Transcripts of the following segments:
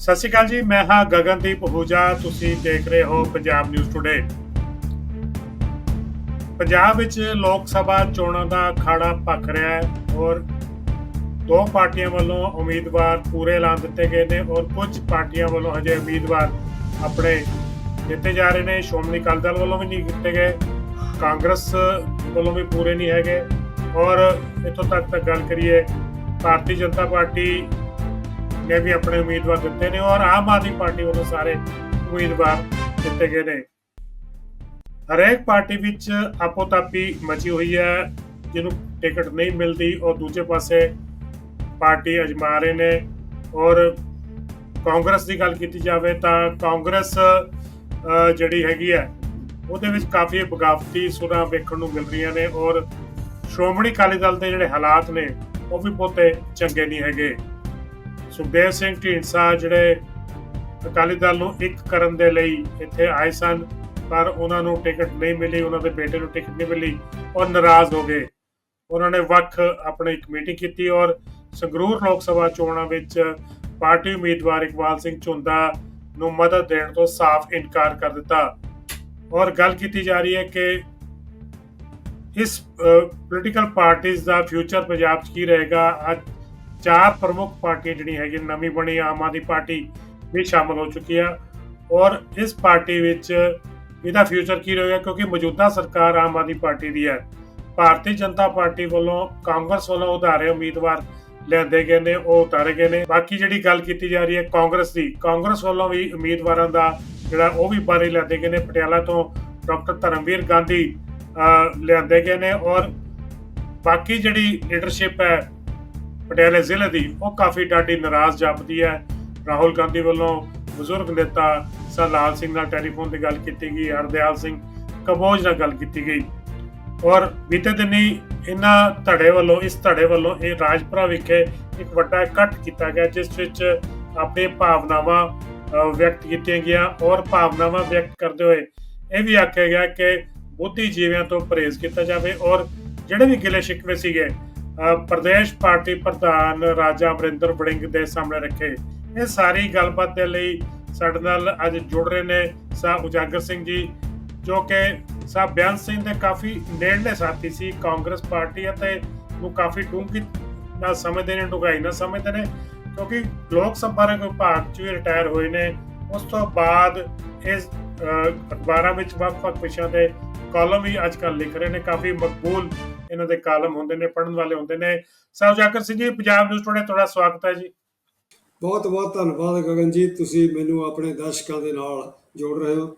ਸਤਿ ਸ਼੍ਰੀ ਅਕਾਲ ਜੀ, ਮੈਂ ਹਾਂ ਗਗਨਦੀਪ ਹੂਜਾ, ਤੁਸੀਂ ਦੇਖ ਰਹੇ ਹੋ ਪੰਜਾਬ ਨਿਊਜ਼ ਟੁਡੇ ਪੰਜਾਬ ਵਿੱਚ ਲੋਕ ਸਭਾ ਚੋਣਾਂ ਦਾ ਅਖਾੜਾ ਭਖ ਰਿਹਾ ਹੈ ਔਰ ਦੋ ਪਾਰਟੀਆਂ ਵੱਲੋਂ ਉਮੀਦਵਾਰ ਪੂਰੇ ਐਲਾਨ ਦਿੱਤੇ ਗਏ ਨੇ ਔਰ ਕੁਝ ਪਾਰਟੀਆਂ ਵੱਲੋਂ ਹਜੇ ਉਮੀਦਵਾਰ ਆਪਣੇ ਦਿੱਤੇ ਜਾ ਰਹੇ ਨੇ। ਸ਼੍ਰੋਮਣੀ ਅਕਾਲੀ ਦਲ ਵੱਲੋਂ ਵੀ ਨਹੀਂ ਦਿੱਤੇ ਗਏ, ਕਾਂਗਰਸ ਵੱਲੋਂ ਵੀ ਪੂਰੇ ਨਹੀਂ ਹੈਗੇ ਔਰ ਇੱਥੋਂ ਤੱਕ ਤੱਕ ਗੱਲ ਕਰੀਏ, ਭਾਰਤੀ ਜਨਤਾ ਪਾਰਟੀ ਨੇ ਵੀ ਆਪਣੇ ਉਮੀਦਵਾਰ ਦਿੱਤੇ ਨੇ ਔਰ ਆਮ ਆਦਮੀ ਪਾਰਟੀ ਵੱਲੋਂ ਸਾਰੇ ਉਮੀਦਵਾਰ ਦਿੱਤੇ ਗਏ ਨੇ। ਹਰੇਕ ਪਾਰਟੀ ਵਿੱਚ ਆਪੋਤਾਪੀ ਮਚੀ ਹੋਈ ਹੈ, ਜਿਹਨੂੰ ਟਿਕਟ ਨਹੀਂ ਮਿਲਦੀ ਔਰ ਦੂਜੇ ਪਾਸੇ ਪਾਰਟੀ ਅਜਮਾ ਰਹੇ ਨੇ ਔਰ ਕਾਂਗਰਸ ਦੀ ਗੱਲ ਕੀਤੀ ਜਾਵੇ ਤਾਂ ਕਾਂਗਰਸ ਜਿਹੜੀ ਹੈਗੀ ਹੈ, ਉਹਦੇ ਵਿੱਚ ਕਾਫੀ ਬਗਾਵਤੀ ਸੁਰਾਂ ਵੇਖਣ ਨੂੰ ਮਿਲ ਰਹੀਆਂ ਨੇ ਔਰ ਸ਼੍ਰੋਮਣੀ ਅਕਾਲੀ ਦਲ ਦੇ ਜਿਹੜੇ ਹਾਲਾਤ ਨੇ, ਉਹ ਵੀ ਬਹੁਤੇ ਚੰਗੇ ਨਹੀਂ ਹੈਗੇ। ਸੁਖਦੇਵ ਸਿੰਘ ਢੀਂਡਸਾ ਜਿਹੜੇ ਅਕਾਲੀ ਦਲ ਨੂੰ ਇੱਕ ਕਰਨ ਦੇ ਲਈ ਇੱਥੇ ਆਏ ਸਨ, ਪਰ ਉਹਨਾਂ ਨੂੰ ਟਿਕਟ ਨਹੀਂ ਮਿਲੀ, ਉਹਨਾਂ ਦੇ ਬੇਟੇ ਨੂੰ ਟਿਕਟ ਨਹੀਂ ਮਿਲੀ ਔਰ ਨਾਰਾਜ਼ ਹੋ ਗਏ। ਉਹਨਾਂ ਨੇ ਵੱਖ ਆਪਣੀ ਇੱਕ ਮੀਟਿੰਗ ਕੀਤੀ ਔਰ ਸੰਗਰੂਰ ਲੋਕ ਸਭਾ ਚੋਣਾਂ ਵਿੱਚ ਪਾਰਟੀ ਉਮੀਦਵਾਰ ਇਕਬਾਲ ਸਿੰਘ ਝੁੰਦਾ ਨੂੰ ਮਦਦ ਦੇਣ ਤੋਂ ਸਾਫ਼ ਇਨਕਾਰ ਕਰ ਦਿੱਤਾ। ਔਰ ਗੱਲ ਕੀਤੀ ਜਾ ਰਹੀ ਹੈ ਕਿ ਇਸ ਪੋਲੀਟੀਕਲ ਪਾਰਟੀਆਂ ਦਾ ਫਿਊਚਰ ਪੰਜਾਬ 'ਚ ਕੀ ਰਹੇਗਾ? ਅੱਜ ਚਾਰ ਪ੍ਰਮੁੱਖ ਪਾਰਟੀਆਂ ਜਿਹੜੀਆਂ ਹੈਗੀਆਂ, ਨਵੀਂ ਬਣੀ ਆਮ ਆਦਮੀ ਪਾਰਟੀ ਵੀ ਸ਼ਾਮਲ ਹੋ ਚੁੱਕੀ ਆ। ਔਰ ਇਸ ਪਾਰਟੀ ਵਿੱਚ ਇਹਦਾ ਫਿਊਚਰ ਕੀ ਰਹੇਗਾ? ਕਿਉਂਕਿ ਮੌਜੂਦਾ ਸਰਕਾਰ ਆਮ ਆਦਮੀ ਪਾਰਟੀ ਦੀ ਹੈ। ਭਾਰਤੀ ਜਨਤਾ ਪਾਰਟੀ ਵੱਲੋਂ ਕਾਂਗਰਸ ਵੱਲੋਂ ਉਧਾਰੇ ਉਮੀਦਵਾਰ ਲਿਆਂਦੇ ਗਏ ਨੇ, ਉਹ ਉਤਾਰੇ ਗਏ ਨੇ। ਬਾਕੀ ਜਿਹੜੀ ਗੱਲ ਕੀਤੀ ਜਾ ਰਹੀ ਹੈ ਕਾਂਗਰਸ ਦੀ, ਕਾਂਗਰਸ ਵੱਲੋਂ ਵੀ ਉਮੀਦਵਾਰਾਂ ਦਾ ਜਿਹੜਾ ਉਹ ਵੀ ਬਾਰੇ ਲਿਆਂਦੇ ਗਏ ਨੇ। ਪਟਿਆਲਾ ਤੋਂ ਡਾਕਟਰ ਧਰਮਵੀਰ ਗਾਂਧੀ ਲਿਆਂਦੇ ਗਏ ਨੇ। ਔਰ ਬਾਕੀ ਜਿਹੜੀ ਲੀਡਰਸ਼ਿਪ ਹੈ ਪਟਿਆਲੇ ਜ਼ਿਲ੍ਹੇ ਦੀ ਉਹ ਕਾਫੀ ਡਾਢੀ ਨਾਰਾਜ਼ ਜਾਪਦੀ ਹੈ। ਰਾਹੁਲ ਗਾਂਧੀ ਵੱਲੋਂ ਬਜ਼ੁਰਗ ਨੇਤਾ ਸਰ ਲਾਲ ਸਿੰਘ ਨਾਲ ਟੈਲੀਫੋਨ ਤੇ ਗੱਲ ਕੀਤੀ ਗਈ, ਹਰਦਿਆਲ ਸਿੰਘ ਕਬੋਜ ਨਾਲ ਗੱਲ ਕੀਤੀ ਗਈ। ਔਰ ਬੀਤੇ ਦਿਨੀ ਇਹਨਾਂ ਧੜੇ ਵੱਲੋਂ, ਇਸ ਧੜੇ ਵੱਲੋਂ ਇਹ ਰਾਜਪੁਰਾ ਵਿਖੇ ਇੱਕ ਵੱਡਾ ਇਕੱਠ ਕੀਤਾ ਗਿਆ, ਜਿਸ ਵਿੱਚ ਆਪਣੀ ਭਾਵਨਾਵਾਂ ਵਿਅਕਤ ਕੀਤੀਆਂ ਗਿਆ ਔਰ ਭਾਵਨਾਵਾਂ ਵਿਅਕਤ ਕਰਦੇ ਹੋਏ ਇਹ ਵੀ ਆਖਿਆ ਗਿਆ ਕਿ ਬੁੱਧੀਜੀਵੀਆਂ ਤੋਂ ਪਰਹੇਜ਼ ਕੀਤਾ ਜਾਵੇ ਔਰ ਜਿਹੜੇ ਵੀ ਗਿਲੇ ਸ਼ਿਕਵੇ ਸੀਗੇ ਪ੍ਰਦੇਸ਼ ਪਾਰਟੀ ਪ੍ਰਧਾਨ ਰਾਜਾ ਅਮਰਿੰਦਰ ਵੜਿੰਗ ਦੇ ਸਾਹਮਣੇ ਰੱਖੇ। ਇਹ ਸਾਰੀ ਗੱਲਬਾਤ ਦੇ ਲਈ ਸਾਡੇ ਨਾਲ ਅੱਜ ਜੁੜ ਰਹੇ ਨੇ ਸਾ ਉਜਾਗਰ ਸਿੰਘ ਜੀ, ਜੋ ਕਿ ਸਾ ਬਿਆਨ ਸਿੰਘ ਦੇ ਕਾਫੀ ਨੇੜਲੇ ਸਾਥੀ ਸੀ, ਕਾਂਗਰਸ ਪਾਰਟੀ ਅਤੇ ਨੂੰ ਕਾਫੀ ਡੂੰਘੀ ਨਾਲ ਸਮਝਦੇ ਨੇ ਡੁਗਾਈ ਨਾਲ ਸਮਝਦੇ ਨੇ, ਕਿਉਂਕਿ ਲੋਕ ਸੰਪਰਕ ਵਿਭਾਗ ਚ ਵੀ ਰਿਟਾਇਰ ਹੋਏ ਨੇ। ਉਸ ਤੋਂ ਬਾਅਦ ਇਸ ਅਖਬਾਰਾਂ ਵਿੱਚ ਵੱਖ-ਵੱਖ ਵਿਸ਼ਿਆਂ ਦੇ ਕਾਲਮ ਵੀ ਅੱਜ ਕੱਲ੍ਹ ਲਿਖ ਰਹੇ ਨੇ, ਕਾਫੀ ਮਕਬੂਲ ਇਹਨਾਂ ਦੇ ਕਾਲਮ ਹੁੰਦੇ ਨੇ ਪੜ੍ਹਨ ਵਾਲੇ ਹੁੰਦੇ ਨੇ। ਸਾ ਉਜਾਗਰ ਸਿੰਘ ਜੀ ਪੰਜਾਬ ਨਿਊਜ਼ ਟੁਡੇ ਤੁਹਾਡਾ ਸਵਾਗਤ ਹੈ ਜੀ। ਬਹੁਤ ਬਹੁਤ ਧੰਨਵਾਦ ਗਗਨਜੀਤ ਤੁਸੀਂ ਮੈਨੂੰ ਆਪਣੇ ਦਰਸ਼ਕਾਂ ਦੇ ਨਾਲ ਜੋੜ ਰਹੇ ਹੋ।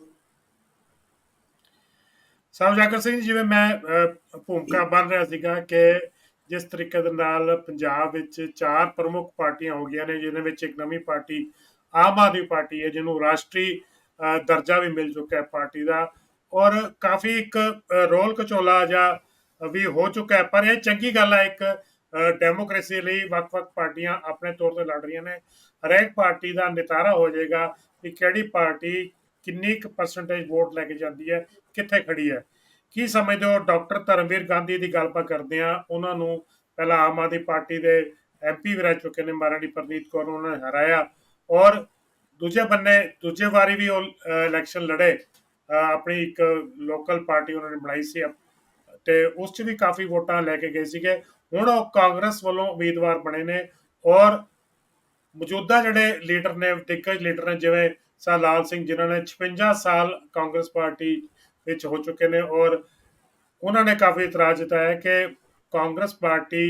ਸਾਹਿਬ ਜਾਕਰ ਸਿੰਘ ਜੀ, ਜਿਵੇਂ ਮੈਂ ਭੂਮਿਕਾ ਬਣ ਰਿਹਾ ਸੀਗਾ ਕਿ ਜਿਸ ਤਰੀਕੇ ਦੇ ਨਾਲ ਪੰਜਾਬ ਵਿੱਚ ਚਾਰ ਪ੍ਰਮੁੱਖ ਪਾਰਟੀਆਂ ਹੋ ਗਈਆਂ ਨੇ ਜਿਹਦੇ ਵਿੱਚ ਇੱਕ ਨਵੀਂ ਪਾਰਟੀ ਆਮ ਆਦਮੀ ਪਾਰਟੀ ਹੈ ਜਿਹਨੂੰ ਰਾਸ਼ਟਰੀ ਦਰਜਾ ਵੀ ਮਿਲ ਚੁੱਕਾ ਹੈ ਪਾਰਟੀ ਦਾ। ਔਰ ਕਾਫੀ ਇੱਕ ਰੋਲ ਕਚੋਲਾ ਜਾਂ ਵੀ ਹੋ ਚੁੱਕਾ ਹੈ। ਪਰ ਇਹ ਚੰਗੀ ਗੱਲ ਹੈ ਇੱਕ ਅਹ, ਡੈਮੋਕ੍ਰੇਸੀ ਲਈ ਵੱਖ-ਵੱਖ ਪਾਰਟੀਆਂ ਆਪਣੇ ਤੌਰ ਤੇ ਲੜ ਰਹੀਆਂ ਨੇ। ਹਰੇਕ ਪਾਰਟੀ ਦਾ ਨਿਤਾਰਾ ਹੋ ਜਾਏਗਾ ਕਿ ਕਿਹੜੀ ਪਾਰਟੀ ਕਿੰਨੀ ਕੁ ਪਰਸੈਂਟੇਜ ਵੋਟ ਲੈ ਕੇ ਜਾਂਦੀ ਹੈ ਕਿੱਥੇ ਖੜੀ ਹੈ। ਕੀ ਸਮਝਦੇ ਹੋ ਡਾਕਟਰ ਧਰਮਵੀਰ ਗਾਂਧੀ ਦੀ ਗੱਲਬਾਤ ਕਰਦੇ ਆ ਉਹਨਾਂ ਨੂੰ ਪਹਿਲਾਂ ਆਮ ਆਦਮੀ ਪਾਰਟੀ ਦੇ ਐਮਪੀ ਵੀ ਰਹਿ ਚੁੱਕੇ ਨੇ ਮਹਾਰਾਣੀ ਪ੍ਰਨੀਤ ਕੌਰ ਨੂੰ ਉਹਨਾਂ ਨੇ ਹਰਾਇਆ। ਔਰ ਦੂਜੇ ਬੰਨੇ ਦੂਜੇ ਵਾਰੀ ਵੀ ਉਹ ਇਲੈਕਸ਼ਨ ਲੜੇ। ਆਪਣੀ ਇੱਕ ਲੋਕਲ ਪਾਰਟੀ ਉਹਨਾਂ ਨੇ ਬਣਾਈ ਸੀ ਤੇ ਉਸ 'ਚ ਵੀ ਕਾਫੀ ਵੋਟਾਂ ਲੈ ਕੇ ਗਏ ਸੀਗੇ। ਹੁਣ ਉਹ ਕਾਂਗਰਸ ਵੱਲੋਂ ਉਮੀਦਵਾਰ ਬਣੇ ਨੇ ਔਰ ਮੌਜੂਦਾ ਜਿਹੜੇ ਲੀਡਰ ਨੇ ਦਿੱਗਜ ਲੀਡਰ ਨੇ ਜਿਵੇਂ ਸਰ ਲਾਲ ਸਿੰਘ ਜਿਨ੍ਹਾਂ ਨੇ 56 ਸਾਲ ਕਾਂਗਰਸ ਪਾਰਟੀ ਵਿੱਚ ਹੋ ਚੁੱਕੇ ਨੇ ਔਰ ਉਹਨਾਂ ਨੇ ਕਾਫੀ ਇਤਰਾਜ਼ ਜਤਾਇਆ ਕਿ ਕਾਂਗਰਸ ਪਾਰਟੀ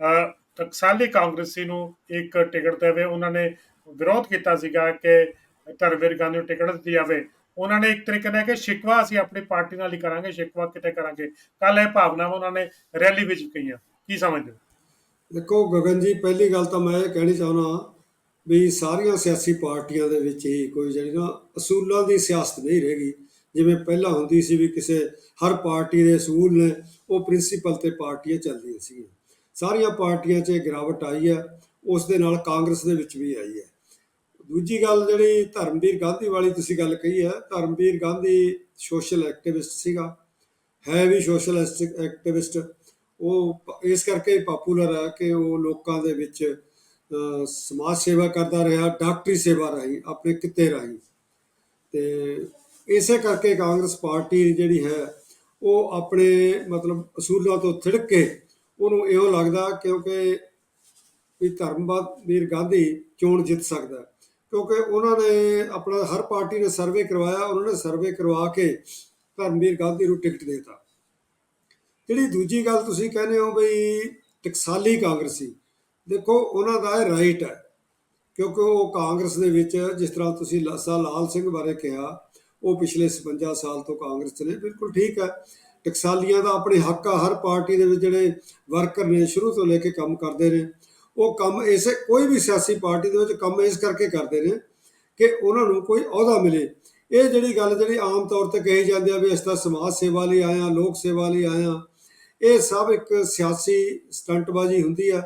ਅ, ਟਕਸਾਲੀ ਕਾਂਗਰਸੀ ਨੂੰ ਇੱਕ ਟਿਕਟ ਦੇਵੇ। ਉਹਨਾਂ ਨੇ ਵਿਰੋਧ ਕੀਤਾ ਸੀਗਾ ਕਿ ਧਰਮਵੀਰ ਗਾਂਧੀ ਨੂੰ ਟਿਕਟ ਦਿੱਤੀ ਜਾਵੇ। ਉਹਨਾਂ ਨੇ ਇੱਕ ਤਰੀਕੇ ਨਾਲ ਕਿ ਸ਼ਿਕਵਾ ਅਸੀਂ ਆਪਣੀ ਪਾਰਟੀ ਨਾਲ ਹੀ ਕਰਾਂਗੇ, ਸ਼ਿਕਵਾ ਕਿਤੇ ਕਰਾਂਗੇ। ਕੱਲ ਇਹ ਭਾਵਨਾਵਾਂ ਉਹਨਾਂ ਨੇ ਰੈਲੀ ਵਿੱਚ ਕਹੀਆਂ। ਕੀ ਸਮਝਦੇ ਦੇਖੋ, ਗਗਨ ਜੀ, ਪਹਿਲੀ ਗੱਲ ਤਾਂ ਮੈਂ ਇਹ ਕਹਿਣੀ ਚਾਹੁੰਦਾ ਵੀ ਸਾਰੀਆਂ ਸਿਆਸੀ ਪਾਰਟੀਆਂ ਦੇ ਵਿੱਚ ਹੀ ਕੋਈ ਜਿਹੜੀ ਨਾ ਅਸੂਲਾਂ ਦੀ ਸਿਆਸਤ ਨਹੀਂ ਰਹੇਗੀ। ਜਿਵੇਂ ਪਹਿਲਾਂ ਹੁੰਦੀ ਸੀ ਵੀ ਕਿਸੇ ਹਰ ਪਾਰਟੀ ਦੇ ਅਸੂਲ ਨੇ, ਉਹ ਪ੍ਰਿੰਸੀਪਲ ਤੇ ਪਾਰਟੀਆਂ ਚੱਲਦੀਆਂ ਸੀ ਸਾਰੀਆਂ ਪਾਰਟੀਆਂ 'ਚ ਗਿਰਾਵਟ ਆਈ ਹੈ, ਉਸ ਦੇ ਨਾਲ ਕਾਂਗਰਸ ਦੇ ਵਿੱਚ ਵੀ ਆਈ ਹੈ। ਦੂਜੀ ਗੱਲ ਜਿਹੜੀ ਧਰਮਵੀਰ ਗਾਂਧੀ ਵਾਲੀ ਤੁਸੀਂ ਗੱਲ ਕਹੀ ਹੈ, ਧਰਮਵੀਰ ਗਾਂਧੀ ਸੋਸ਼ਲ ਐਕਟਿਵਿਸਟ ਸੀਗਾ, ਹੈ ਵੀ ਸੋਸ਼ਲ ਐਕਟਿਵਿਸਟ ਉਹ ਇਸ ਕਰਕੇ ਪਾਪੂਲਰ ਹੈ ਕਿ ਉਹ ਲੋਕਾਂ ਦੇ ਵਿੱਚ ਸਮਾਜ ਸੇਵਾ ਕਰਦਾ ਰਿਹਾ, ਡਾਕਟਰੀ ਸੇਵਾ ਰਾਹੀਂ, ਆਪਣੇ ਕਿੱਤੇ ਰਾਹੀਂ। ਤੇ ਇਸੇ ਕਰਕੇ ਕਾਂਗਰਸ ਪਾਰਟੀ ਜਿਹੜੀ ਹੈ, ਉਹ ਆਪਣੇ ਮਤਲਬ ਅਸੂਲਾਂ ਤੋਂ ਥਿੜਕ ਕੇ ਉਹਨੂੰ ਇਹੋ ਲੱਗਦਾ ਕਿਉਂਕਿ ਵੀ ਧਰਮਵਾਦ, ਵੀਰ ਗਾਂਧੀ ਚੋਣ ਜਿੱਤ ਸਕਦਾ। ਕਿਉਂਕਿ ਉਹਨਾਂ ਨੇ ਆਪਣਾ ਹਰ ਪਾਰਟੀ ਨੇ ਸਰਵੇ ਕਰਵਾਇਆ, ਉਹਨਾਂ ਨੇ ਸਰਵੇ ਕਰਵਾ ਕੇ ਧਰਮਵੀਰ ਗਾਂਧੀ ਨੂੰ ਟਿਕਟ ਦੇਤਾ। ਜਿਹੜੀ ਦੂਜੀ ਗੱਲ ਤੁਸੀਂ ਕਹਿੰਦੇ ਹੋ ਬਈ ਟਕਸਾਲੀ ਕਾਂਗਰਸੀ ਦੇਖੋ ਉਹਨਾਂ ਦਾ ਇਹ ਰਾਈਟ ਹੈ। ਕਿਉਂਕਿ ਉਹ ਕਾਂਗਰਸ ਦੇ ਵਿੱਚ ਜਿਸ ਤਰ੍ਹਾਂ ਤੁਸੀਂ ਲਾਸਾ ਲਾਲ ਸਿੰਘ ਬਾਰੇ ਕਿਹਾ, ਉਹ ਪਿਛਲੇ 56 ਸਾਲ ਤੋਂ ਕਾਂਗਰਸ 'ਚ ਨੇ, ਬਿਲਕੁਲ ਠੀਕ ਹੈ। ਟਕਸਾਲੀਆਂ ਦਾ ਆਪਣੇ ਹੱਕ ਆ, ਹਰ ਪਾਰਟੀ ਦੇ ਵਿੱਚ ਜਿਹੜੇ ਵਰਕਰ ਨੇ, ਸ਼ੁਰੂ ਤੋਂ ਲੈ ਕੇ ਕੰਮ ਕਰਦੇ ਨੇ। ਉਹ ਕੰਮ ਇਸੇ, ਕੋਈ ਵੀ ਸਿਆਸੀ ਪਾਰਟੀ ਦੇ ਵਿੱਚ ਕੰਮ ਇਸ ਕਰਕੇ ਕਰਦੇ ਨੇ ਕਿ ਉਹਨਾਂ ਨੂੰ ਕੋਈ ਅਹੁਦਾ ਮਿਲੇ। ਇਹ ਜਿਹੜੀ ਗੱਲ ਜਿਹੜੀ ਆਮ ਤੌਰ ਤੇ ਕਹੀ ਜਾਂਦੀ ਆ ਵੀ ਅਸੀਂ ਤਾਂ ਸਮਾਜ ਸੇਵਾ ਲਈ ਆਏ ਹਾਂ ਲੋਕ ਸੇਵਾ ਲਈ ਆਏ ਹਾਂ ਇਹ ਸਭ ਇੱਕ ਸਿਆਸੀ ਸਟੰਟਬਾਜ਼ੀ ਹੁੰਦੀ ਆ,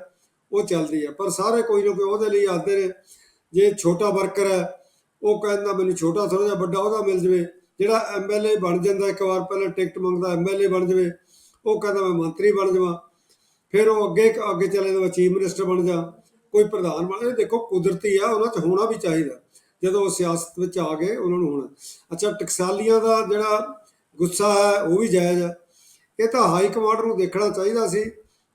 ਉਹ ਚੱਲਦੀ ਆ। ਪਰ ਸਾਰੇ ਕੋਈ ਨਾ ਕੋਈ ਉਹਦੇ ਲਈ ਆਉਂਦੇ ਨੇ। ਜੇ ਛੋਟਾ ਵਰਕਰ ਹੈ, ਉਹ ਕਹਿੰਦਾ ਮੈਨੂੰ ਛੋਟਾ ਥੋੜਾ ਜਿਹਾ ਵੱਡਾ ਉਹਦਾ ਮਿਲ ਜਵੇ, ਜਿਹੜਾ ਐਮਐਲਏ ਬਣ ਜਾਂਦਾ ਇੱਕ ਵਾਰ ਪਹਿਲਾਂ ਟਿਕਟ ਮੰਗਦਾ ਐਮਐਲਏ ਬਣ ਜਵੇ, ਉਹ ਕਹਿੰਦਾ ਮੈਂ ਮੰਤਰੀ ਬਣ ਜਾਵਾਂ। ਫਿਰ ਉਹ ਅੱਗੇ ਅੱਗੇ ਚਲੇ ਜਾਂਦਾ ਚੀਫ ਮਿਨਿਸਟਰ ਬਣ ਜਾ। ਕੋਈ ਪ੍ਰਧਾਨ ਬਣ ਇਹ ਦੇਖੋ ਕੁਦਰਤੀ ਆ, ਉਹਨਾਂ 'ਚ ਹੋਣਾ ਵੀ ਚਾਹੀਦਾ। ਜਦੋਂ ਉਹ ਸਿਆਸਤ ਵਿੱਚ ਆ ਗਏ, ਉਹਨਾਂ ਨੂੰ ਹੋਣਾ। ਅੱਛਾ, ਟਕਸਾਲੀਆਂ ਦਾ ਜਿਹੜਾ ਗੁੱਸਾ ਹੈ, ਉਹ ਵੀ ਜਾਇਜ਼ ਹੈ। ਇਹ ਤਾਂ ਹਾਈ ਕਮਾਂਡ ਨੂੰ ਦੇਖਣਾ ਚਾਹੀਦਾ ਸੀ।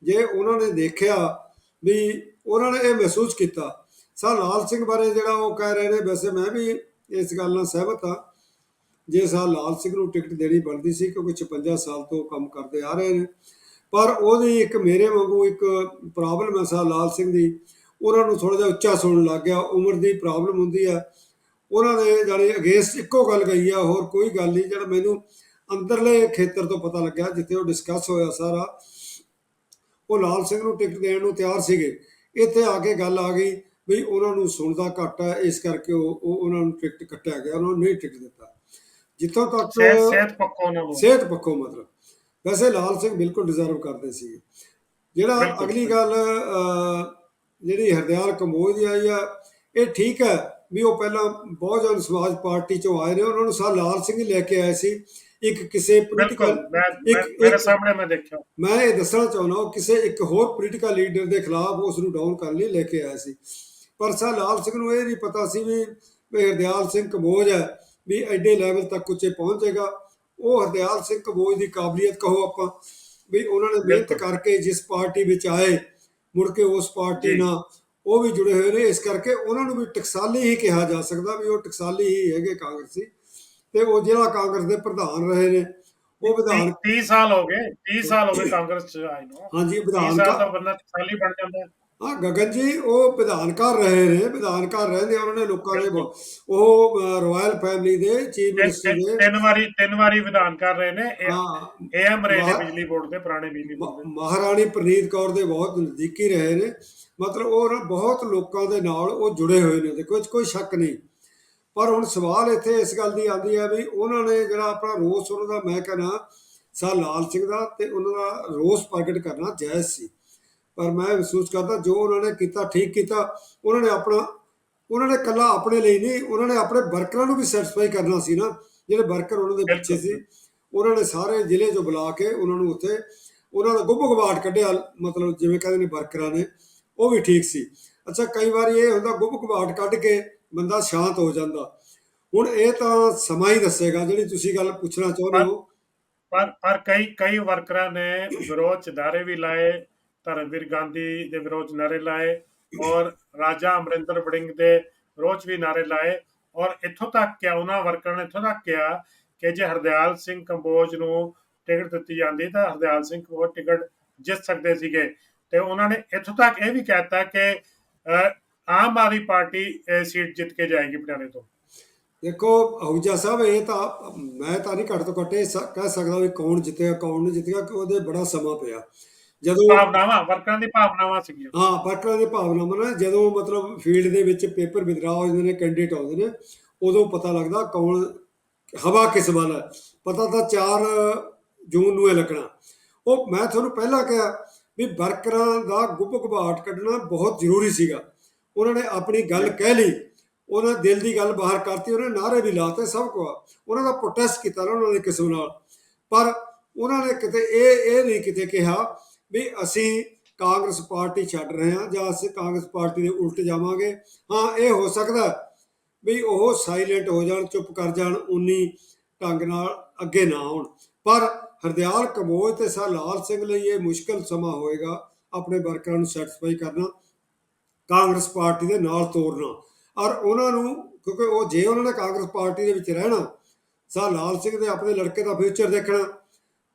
ਜੇ ਉਹਨਾਂ ਨੇ ਦੇਖਿਆ ਵੀ ਉਹਨਾਂ ਨੇ ਇਹ ਮਹਿਸੂਸ ਕੀਤਾ। ਸਰ ਲਾਲ ਸਿੰਘ ਬਾਰੇ ਜਿਹੜਾ ਉਹ ਕਹਿ ਰਹੇ ਨੇ, ਵੈਸੇ ਮੈਂ ਵੀ ਇਸ ਗੱਲ ਨਾਲ ਸਹਿਮਤ ਹਾਂ। ਜੇ ਸਾ ਲਾਲ ਸਿੰਘ ਨੂੰ ਟਿਕਟ ਦੇਣੀ ਬਣਦੀ ਸੀ, ਕਿਉਂਕਿ 56 ਸਾਲ ਤੋਂ ਕੰਮ ਕਰਦੇ ਆ ਰਹੇ ਨੇ। ਪਰ ਉਹਦੀ ਇੱਕ ਮੇਰੇ ਵਾਂਗੂ ਇੱਕ ਪ੍ਰੋਬਲਮ ਹੈ ਸਾ ਲਾਲ ਸਿੰਘ ਦੀ। ਉਹਨਾਂ ਨੂੰ ਥੋੜਾ ਜਿਹਾ ਉੱਚਾ ਸੁਣਨ ਲੱਗ ਗਿਆ। ਉਮਰ ਦੀ ਪ੍ਰੋਬਲਮ ਹੁੰਦੀ ਆ। ਉਹਨਾਂ ਨੇ ਜਾਨੀ ਅਗੇਂਸਟ ਇੱਕੋ ਗੱਲ ਗਈ ਆ ਹੋਰ ਕੋਈ ਗੱਲ ਨਹੀਂ। ਜਿਹੜਾ ਮੈਨੂੰ ਅੰਦਰਲੇ ਖੇਤਰ ਤੋਂ ਪਤਾ ਲੱਗਿਆ ਜਿੱਥੇ ਉਹ ਡਿਸਕਸ ਹੋਇਆ ਸਾਰਾ ਉਹ ਲਾਲ ਸਿੰਘ ਨੂੰ ਟਿਕਟ ਦੇਣ ਨੂੰ ਤਿਆਰ ਸੀਗੇ। ਇੱਥੇ ਆ ਕੇ ਗੱਲ ਆ ਗਈ ਵੀ ਉਹਨਾਂ ਨੂੰ ਸੁਣਦਾ ਘੱਟ ਹੈ ਇਸ ਕਰਕੇ ਉਹ ਉਹ ਉਹਨਾਂ ਨੂੰ ਟਿਕਟ ਕੱਟਿਆ ਗਿਆ। ਉਹਨਾਂ ਨੂੰ ਨਹੀਂ ਟਿਕਟ ਦਿੱਤਾ। ਜਿੱਥੋਂ ਤੱਕ ਸਿਹਤ ਪੱਖੋਂ ਨੂੰ। ਸਿਹਤ ਪੱਖੋਂ ਮਤਲਬ। ਵੈਸੇ ਲਾਲ ਸਿੰਘ ਬਿਲਕੁਲ ਡਿਜ਼ਰਵ ਕਰਦੇ ਸੀ ਜਿਹੜਾ। ਅਗਲੀ ਗੱਲ ਜਿਹੜੀ ਹਰਦਿਆਲ ਕੰਬੋਜ ਦੀ ਆਈ ਆ ਇਹ ਠੀਕ ਹੈ ਵੀ ਉਹ ਪਹਿਲਾਂ ਬਹੁਜਨ ਸਮਾਜ ਪਾਰਟੀ ਚੋਂ ਆਏ ਨੇ ਉਹਨਾਂ ਨੂੰ ਸਾ ਲਾਲ ਸਿੰਘ ਲੈ ਕੇ ਆਏ ਸੀ। ਇੱਕ ਕਿਸੇ ਪੋਲੀਟੀਕਲ ਇੱਕ- ਮੇਰੇ ਸਾਹਮਣੇ ਮੈਂ ਦੇਖਿਆ। ਮੈਂ ਇਹ ਦੱਸਣਾ ਚਾਹੁੰਦਾ ਉਹ ਕਿਸੇ ਇੱਕ ਹੋਰ ਪੋਲੀਟੀਕਲ ਲੀਡਰ ਦੇ ਖਿਲਾਫ ਉਸ ਨੂੰ ਡਾਊਨ ਕਰਨ ਲਈ ਲੈ ਕੇ ਆਇਆ ਸੀ। ਪਰ ਸਾ ਲਾਲ ਸਿੰਘ ਨੂੰ ਇਹ ਨਹੀਂ ਪਤਾ ਸੀ ਵੀ ਵੀ ਹਰਦਿਆਲ ਸਿੰਘ ਕੰਬੋਜ ਹੈ ਵੀ ਐਡੇ ਲੈਵਲ ਤੱਕ ਉੱਚੇ ਪਹੁੰਚੇਗਾ। ਉਹ ਹਰਦਿਆਲ ਸਿੰਘ ਕੰਬੋਜ ਦੀ ਕਾਬਲੀਅਤ ਕਹੋ ਆਪਾਂ ਵੀ ਉਹਨਾਂ ਨੇ ਮਿਹਨਤ। ਕਰਕੇ ਜਿਸ ਪਾਰਟੀ ਵਿੱਚ ਆਏ ਮੁੜ ਕੇ ਉਸ ਪਾਰਟੀ। ਨਾਲ ਉਹ ਵੀ ਜੁੜੇ ਹੋਏ ਨੇ ਇਸ ਕਰਕੇ ਉਹਨਾਂ ਨੂੰ ਵੀ ਟਕਸਾਲੀ ਹੀ ਕਿਹਾ ਜਾ ਸਕਦਾ ਵੀ ਉਹ ਟਕਸਾਲੀ ਹੀ ਹੈਗੇ ਕਾਂਗਰਸੀ ਤੇ ਉਹ ਜਿਹੜਾ ਕਾਂਗਰਸ ਦੇ ਪ੍ਰਧਾਨ ਰਹੇ ਨੇ ਉਹ ਵਿਧਾਨ 30 ਸਾਲ ਹੋ ਗਏ 30 ਸਾਲ ਹੋ ਗਏ ਕਾਂਗਰਸ ਚ ਆਏ ਨੂੰ ਹਾਂਜੀ 30 ਵਿਧਾਨ ਦਾ ਬੰਦਾ ਸਾਲੀ ਬਣ ਜਾਂਦਾ ਹੈ। ਗਗਨ ਜੀ ਉਹ ਵਿਧਾਨਕਾਰ ਰਹੇ ਨੇ ਵਿਧਾਨਕਾਰ ਰਹਿੰਦੇ ਉਹਨਾਂ ਨੇ ਲੋਕਾਂ ਦੇ ਬਹੁਤ- ਉਹ ਰਾਇਲ ਫੈਮਿਲੀ ਦੇ ਚੀਫ ਮਿਨਿਸਟਰ ਤਿੰਨ ਦੇ। ਤਿੰਨ ਵਾਰੀ ਤਿੰਨ ਵਾਰੀ ਵਿਧਾਨ ਕਰ ਰਹੇ ਨੇ। ਹਾਂ। ਏਐਮ ਰਹੇ ਨੇ ਬਿਜਲੀ ਬੋਰਡ ਦੇ ਪੁਰਾਣੇ ਬਿਜਲੀ ਬੋਰਡ ਮ- ਦੇ। ਮਹਾਰਾਣੀ ਪ੍ਰਨੀਤ ਕੌਰ ਦੇ ਬਹੁਤ ਨਜ਼ਦੀਕੀ ਰਹੇ ਨੇ। ਮਤਲਬ ਉਹ ਨਾ ਬਹੁਤ ਲੋਕਾਂ ਦੇ ਨਾਲ ਉਹ ਜੁੜੇ ਹੋਏ ਨੇ ਦੇਖੋ ਇਹ 'ਚ ਕੋਈ ਸ਼ੱਕ ਨਹੀਂ। ਪਰ ਹੁਣ ਸਵਾਲ ਇੱਥੇ ਇਸ ਗੱਲ ਦੀ ਆਉਂਦੀ ਹੈ ਵੀ ਉਹਨਾਂ ਨੇ ਜਿਹੜਾ ਆਪਣਾ ਰੋਸ ਉਹਨਾਂ ਦਾ ਮੈਂ ਕਹਿੰਦਾ ਸਾ ਲਾਲ ਸਿੰਘ ਦਾ ਤੇ ਉਹਨਾਂ ਦਾ ਰੋਸ ਪ੍ਰਗਟ ਕਰਨਾ ਜਾਇਜ਼ ਸੀ। ਪਰ ਮੈਂ ਮਹਿਸੂਸ ਕਰਦਾ ਜੋ ਉਹਨਾਂ ਨੇ ਕੀਤਾ ਠੀਕ ਕੀਤਾ ਉਹਨਾਂ ਨੇ ਆਪਣਾ ਉਹਨਾਂ ਨੇ ਕੱਲਾ ਆਪਣੇ ਲਈ ਨਹੀਂ ਉਹਨਾਂ ਨੇ ਆਪਣੇ ਵਰਕਰਾਂ ਨੂੰ ਵੀ ਸੈਟੀਸਫਾਈ ਕਰਨਾ ਸੀ ਨਾ। ਜਿਹੜੇ ਵਰਕਰ ਉਹਨਾਂ ਦੇ ਪਿੱਛੇ ਸੀ ਉਹਨਾਂ ਨੇ ਸਾਰੇ ਜ਼ਿਲ੍ਹੇ ਚੋਂ ਬੁਲਾ ਕੇ ਉਹਨਾਂ ਨੂੰ ਉੱਥੇ ਉਹਨਾਂ ਦਾ ਗੁੱਬ ਗਵਾਟ ਕੱਢਿਆ ਮਤਲਬ ਜਿਵੇਂ ਕਹਿੰਦੇ ਨੇ ਵਰਕਰਾਂ ਨੇ ਉਹ ਵੀ ਠੀਕ ਸੀ। ਅੱਛਾ ਕਈ ਵਾਰੀ ਇਹ ਹੁੰਦਾ ਗੁੱਬ ਗਵਾਟ ਕੱਢ ਕੇ ਬੰਦਾ ਸ਼ਾਂਤ ਹੋ ਜਾਂਦਾ। ਹੁਣ ਇਹ ਤਾਂ ਸਮਾਂ ਹੀ ਦੱਸੇਗਾ ਜਿਹੜੀ ਤੁਸੀਂ ਗੱਲ ਪੁੱਛਣਾ ਚਾਹੁੰਦੇ ਹੋ। ਪਰ ਪਰ ਕਈ ਕਈ ਵਰਕਰਾਂ ਨੇ ਵਿਰੋਧ ਚ ਨਾਅਰੇ ਵੀ ਲਾਏ ਧਰਮਵੀਰ ਗਾਂਧੀ ਦੇ ਵਿਰੋਧ 'ਚ ਲਾਏ ਔਰ ਰਾਜਾ ਅਮਰਿੰਦਰ ਵੜਿੰਗ ਦੇ ਵਿਰੋਧ ਵੀ ਨਾਅਰੇ ਲਾਏ ਔਰ ਇੱਥੋਂ ਤੱਕ ਕਿ ਉਹਨਾਂ ਵਰਕਰਾਂ ਨੇ ਇੱਥੋਂ ਤੱਕ ਕਿਹਾ ਕਿ ਜੇ ਹਰਦਿਆਲ ਸਿੰਘ ਕੰਬੋਜ ਨੂੰ ਟਿਕਟ ਦਿੱਤੀ ਜਾਂਦੀ ਤਾਂ ਹਰਦਿਆਲ ਸਿੰਘ ਕੰਬੋਜ ਟਿਕਟ ਜਿੱਤ ਸਕਦੇ ਸੀਗੇ। ਤੇ ਉਹਨਾਂ ਨੇ ਇੱਥੋਂ ਤੱਕ ਇਹ ਵੀ ਕਹਿਤਾ ਕਿ ਆਮ ਆਦਮੀ ਪਾਰਟੀ ਸੀਟ ਜਿੱਤ ਕੇ ਜਾਏਗੀ ਪਟਿਆਲੇ ਤੋਂ। ਦੇਖੋ ਅਹੂਜਾ ਸਾਹਿਬ, ਇਹ ਤਾਂ ਮੈਂ ਤਾਂ ਨਹੀਂ ਘੱਟ ਤੋਂ ਘੱਟ ਕਹਿ ਸਕਦਾ ਵੀ ਕੌਣ ਜਿੱਤਿਆ, ਕੌਣ ਨਹੀਂ ਜਿੱਤਿਆ, ਕਿ ਉਹਦੇ ਬੜਾ ਸਮਾਂ ਪਿਆ। ਜਦੋਂ ਭਾਵਨਾਵਾਂ ਵਰਕਰਾਂ ਦੀ ਭਾਵਨਾਵਾਂ ਸੀਗੀਆਂ। ਹਾਂ ਵਰਕਰਾਂ ਦੇ ਭਾਵਨਾਵਾਂ ਨਾਲ ਜਦੋਂ ਮਤਲਬ ਫੀਲਡ ਦੇ ਵਿੱਚ ਪੇਪਰ ਵਿਦਰਾ ਹੋ ਜਾਂਦੇ ਨੇ ਕੈਂਡੀਡੇਟ ਆਉਂਦੇ ਨੇ ਉਦੋਂ ਪਤਾ ਲੱਗਦਾ ਕੌਣ ਹਵਾ ਕਿਸ ਵੱਲ ਹੈ। ਪਤਾ ਤਾਂ 4 ਜੂਨ ਨੂੰ ਇਹ ਲੱਗਣਾ। ਉਹ ਮੈਂ ਤੁਹਾਨੂੰ ਪਹਿਲਾਂ ਕਿਹਾ ਵੀ ਵਰਕਰਾਂ ਦਾ ਗੁੱਪ ਘਬਾਟ ਕੱਢਣਾ ਬਹੁਤ ਜ਼ਰੂਰੀ ਸੀਗਾ। ਉਹਨਾਂ ਨੇ ਆਪਣੀ ਗੱਲ ਕਹਿ ਲਈ। ਉਹਨਾਂ ਦਿਲ ਦੀ ਗੱਲ ਬਾਹਰ ਕਰਤੀ ਉਹਨੇ ਨਾਅਰੇ ਵੀ ਲਾਤੇ ਸਭ ਕੁਝ ਉਹਨਾਂ ਦਾ ਪ੍ਰੋਟੈਸਟ ਕੀਤਾ ਨਾ ਉਹਨਾਂ ਨੇ ਕਿਸਮ ਨਾਲ। ਪਰ ਉਹਨਾਂ ਨੇ ਕਿਤੇ ਇਹ ਇਹ ਨਹੀਂ ਕਿਤੇ ਕਿਹਾ ਵੀ ਅਸੀਂ ਕਾਂਗਰਸ ਪਾਰਟੀ ਛੱਡ ਰਹੇ ਹਾਂ ਜਾਂ ਅਸੀਂ ਕਾਂਗਰਸ ਪਾਰਟੀ ਦੇ ਉਲਟ ਜਾਵਾਂਗੇ। ਹਾਂ, ਇਹ ਹੋ ਸਕਦਾ ਵੀ ਉਹ ਸਾਇਲੈਂਟ ਹੋ ਜਾਣ, ਚੁੱਪ ਕਰ ਜਾਣ ਉਨੀ ਢੰਗ ਨਾਲ ਅੱਗੇ ਨਾ ਆਉਣ। ਪਰ ਹਰਦਿਆਲ ਕੰਬੋਜ ਤੇ ਸਰ ਲਾਲ ਸਿੰਘ ਲਈ ਇਹ ਮੁਸ਼ਕਲ ਸਮਾਂ ਹੋਏਗਾ ਆਪਣੇ ਵਰਕਰਾਂ ਨੂੰ ਸੈਟੀਸਫਾਈ ਕਰਨਾ, ਕਾਂਗਰਸ ਪਾਰਟੀ ਦੇ ਨਾਲ ਤੋਰਨਾ। ਔਰ ਉਹਨਾਂ ਨੂੰ, ਕਿਉਂਕਿ ਉਹ ਜੇ ਉਹਨਾਂ ਨੇ ਕਾਂਗਰਸ ਪਾਰਟੀ ਦੇ ਵਿੱਚ ਰਹਿਣਾ, ਸਰ ਲਾਲ ਸਿੰਘ ਦੇ ਆਪਣੇ ਲੜਕੇ ਦਾ ਫਿਊਚਰ ਦੇਖਣਾ।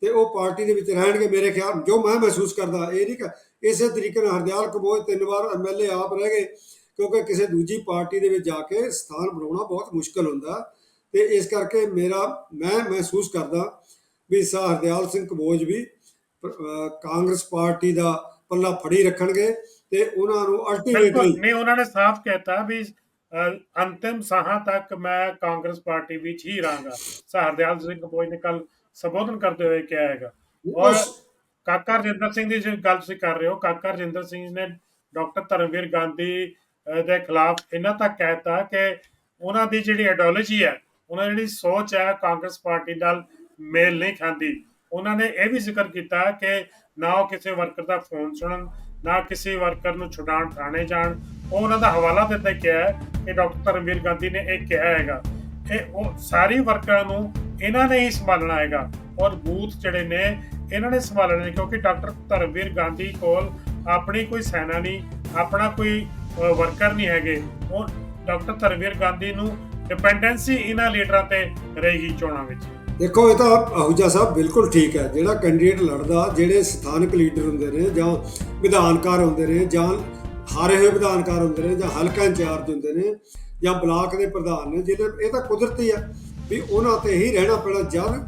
ਤੇ ਉਹ ਪਾਰਟੀ ਦੇ ਵਿੱਚ ਰਹਿਣਗੇ ਮੇਰੇ ਖਿਆਲ, ਜੋ ਮੈਂ ਮਹਿਸੂਸ ਕਰਦਾ, ਇਹ ਨਹੀਂ ਕਿ ਇਸੇ ਤਰੀਕੇ ਨਾਲ ਹਰਦਿਆਲ ਕੰਬੋਜ ਤਿੰਨ ਵਾਰ ਐਮਐਲਏ ਆਪ ਰਹਿ ਗਏ, ਕਿਉਂਕਿ ਕਿਸੇ ਦੂਜੀ ਪਾਰਟੀ ਦੇ ਵਿੱਚ ਜਾ ਕੇ ਸਥਾਨ ਬਣਾਉਣਾ ਬਹੁਤ ਮੁਸ਼ਕਲ ਹੁੰਦਾ। ਤੇ ਇਸ ਕਰਕੇ ਮੇਰਾ, ਮੈਂ ਮਹਿਸੂਸ ਕਰਦਾ ਵੀ ਹਰਦਿਆਲ ਸਿੰਘ ਕੰਬੋਜ ਵੀ ਕਾਂਗਰਸ ਪਾਰਟੀ ਦਾ ਪੱਲਾ ਫੜੀ ਰੱਖਣਗੇ ਤੇ ਉਹਨਾਂ ਨੂੰ ਅਲਟੀਮੇਟਲੀ ਨਹੀਂ, ਉਹਨਾਂ ਨੇ ਸਾਫ਼ ਕਹਿਤਾ ਵੀ ਅੰਤਿਮ ਸਾਹਾਂ ਤੱਕ ਮੈਂ ਕਾਂਗਰਸ ਪਾਰਟੀ ਵਿੱਚ ਹੀ ਰਹਾਂਗਾ। ਸਹਰਦਿਆਲ ਸਿੰਘ ਕਬੋਜ ਨੇ ਕੱਲ ਸੰਬੋਧਨ ਕਰਦੇ ਹੋਏ ਕਿਹਾ ਹੈਗਾ। ਔਰ ਕਾਕਾ ਰਜਿੰਦਰ ਸਿੰਘ ਦੀ ਜਿਹੜੀ ਗੱਲ ਤੁਸੀਂ ਕਰ ਰਹੇ ਹੋ ਕਾਕਾ ਰਜਿੰਦਰ ਸਿੰਘ ਨੇ ਡਾਕਟਰ ਧਰਮਵੀਰ ਗਾਂਧੀ ਦੇ ਖਿਲਾਫ ਇਹਨਾਂ ਤੱਕ ਕਹਿਤਾ ਕਿ ਉਹਨਾਂ ਦੀ ਜਿਹੜੀ ਆਈਡੀਓਲੋਜੀ ਹੈ ਉਹਨਾਂ ਦੀ ਜਿਹੜੀ ਸੋਚ ਹੈ ਕਾਂਗਰਸ ਪਾਰਟੀ ਨਾਲ ਮੇਲ ਨਹੀਂ ਖਾਂਦੀ। ਉਹਨਾਂ ਨੇ ਇਹ ਵੀ ਜ਼ਿਕਰ ਕੀਤਾ ਕਿ ਨਾ ਉਹ ਕਿਸੇ ਵਰਕਰ ਦਾ ਫੋਨ ਸੁਣਨ ਨਾ ਕਿਸੇ ਵਰਕਰ ਨੂੰ ਛੁਡਾਉਣ ਥਾਣੇ ਜਾਣ। ਉਹ ਉਹਨਾਂ ਦਾ ਹਵਾਲਾ ਕਿਹਾ ਹੈ ਕਿ ਡਾਕਟਰ ਧਰਮਵੀਰ ਗਾਂਧੀ ਨੇ ਇਹ ਕਿਹਾ ਹੈਗਾ। ਇਹ ਉਹ ਸਾਰੀ ਵਰਕਰਾਂ ਨੂੰ ਇਹਨਾਂ ਨੇ ਹੀ ਸੰਭਾਲਣਾ ਹੈਗਾ। ਔਰ ਬੂਥ ਜਿਹੜੇ ਨੇ, ਇਹਨਾਂ ਨੇ ਸੰਭਾਲਣੇ ਕਿਉਂਕਿ ਡਾਕਟਰ ਧਰਮਵੀਰ ਗਾਂਧੀ ਕੋਲ ਆਪਣੀ ਕੋਈ ਸੈਨਾ ਨਹੀਂ, ਆਪਣਾ ਕੋਈ ਵਰਕਰ ਨਹੀਂ ਹੈਗੇ। ਉਹ ਡਾਕਟਰ ਧਰਮਵੀਰ ਗਾਂਧੀ ਨੂੰ ਡਿਪੈਂਡੈਂਸੀ ਇਹਨਾਂ ਲੀਡਰਾਂ ਤੇ ਰਹੇਗੀ ਚੋਣਾਂ ਵਿੱਚ। ਦੇਖੋ, ਇਹ ਤਾਂ ਆਹੂਜਾ ਸਾਹਿਬ ਬਿਲਕੁਲ ਠੀਕ ਹੈ। ਜਿਹੜਾ ਕੈਂਡੀਡੇਟ ਲੜਦਾ, ਜਿਹੜੇ ਸਥਾਨਕ ਲੀਡਰ ਹੁੰਦੇ ਨੇ ਜਾਂ ਵਿਧਾਨਕਾਰ ਹੁੰਦੇ ਨੇ ਜਾਂ ਹਾਰੇ ਹੋਏ ਵਿਧਾਨਕਾਰ ਹੁੰਦੇ ਨੇ ਜਾਂ ਹਲਕਾ ਇੰਚਾਰਜ ਹੁੰਦੇ ਨੇ ਜਾਂ ਬਲਾਕ ਦੇ ਪ੍ਰਧਾਨ ਨੇ ਜਿਹੜੇ ਇਹ ਤਾਂ ਕੁਦਰਤੀ ਆ ਵੀ ਉਹਨਾਂ ਤੇ ਹੀ ਰਹਿਣਾ ਪੈਣਾ। ਜਦ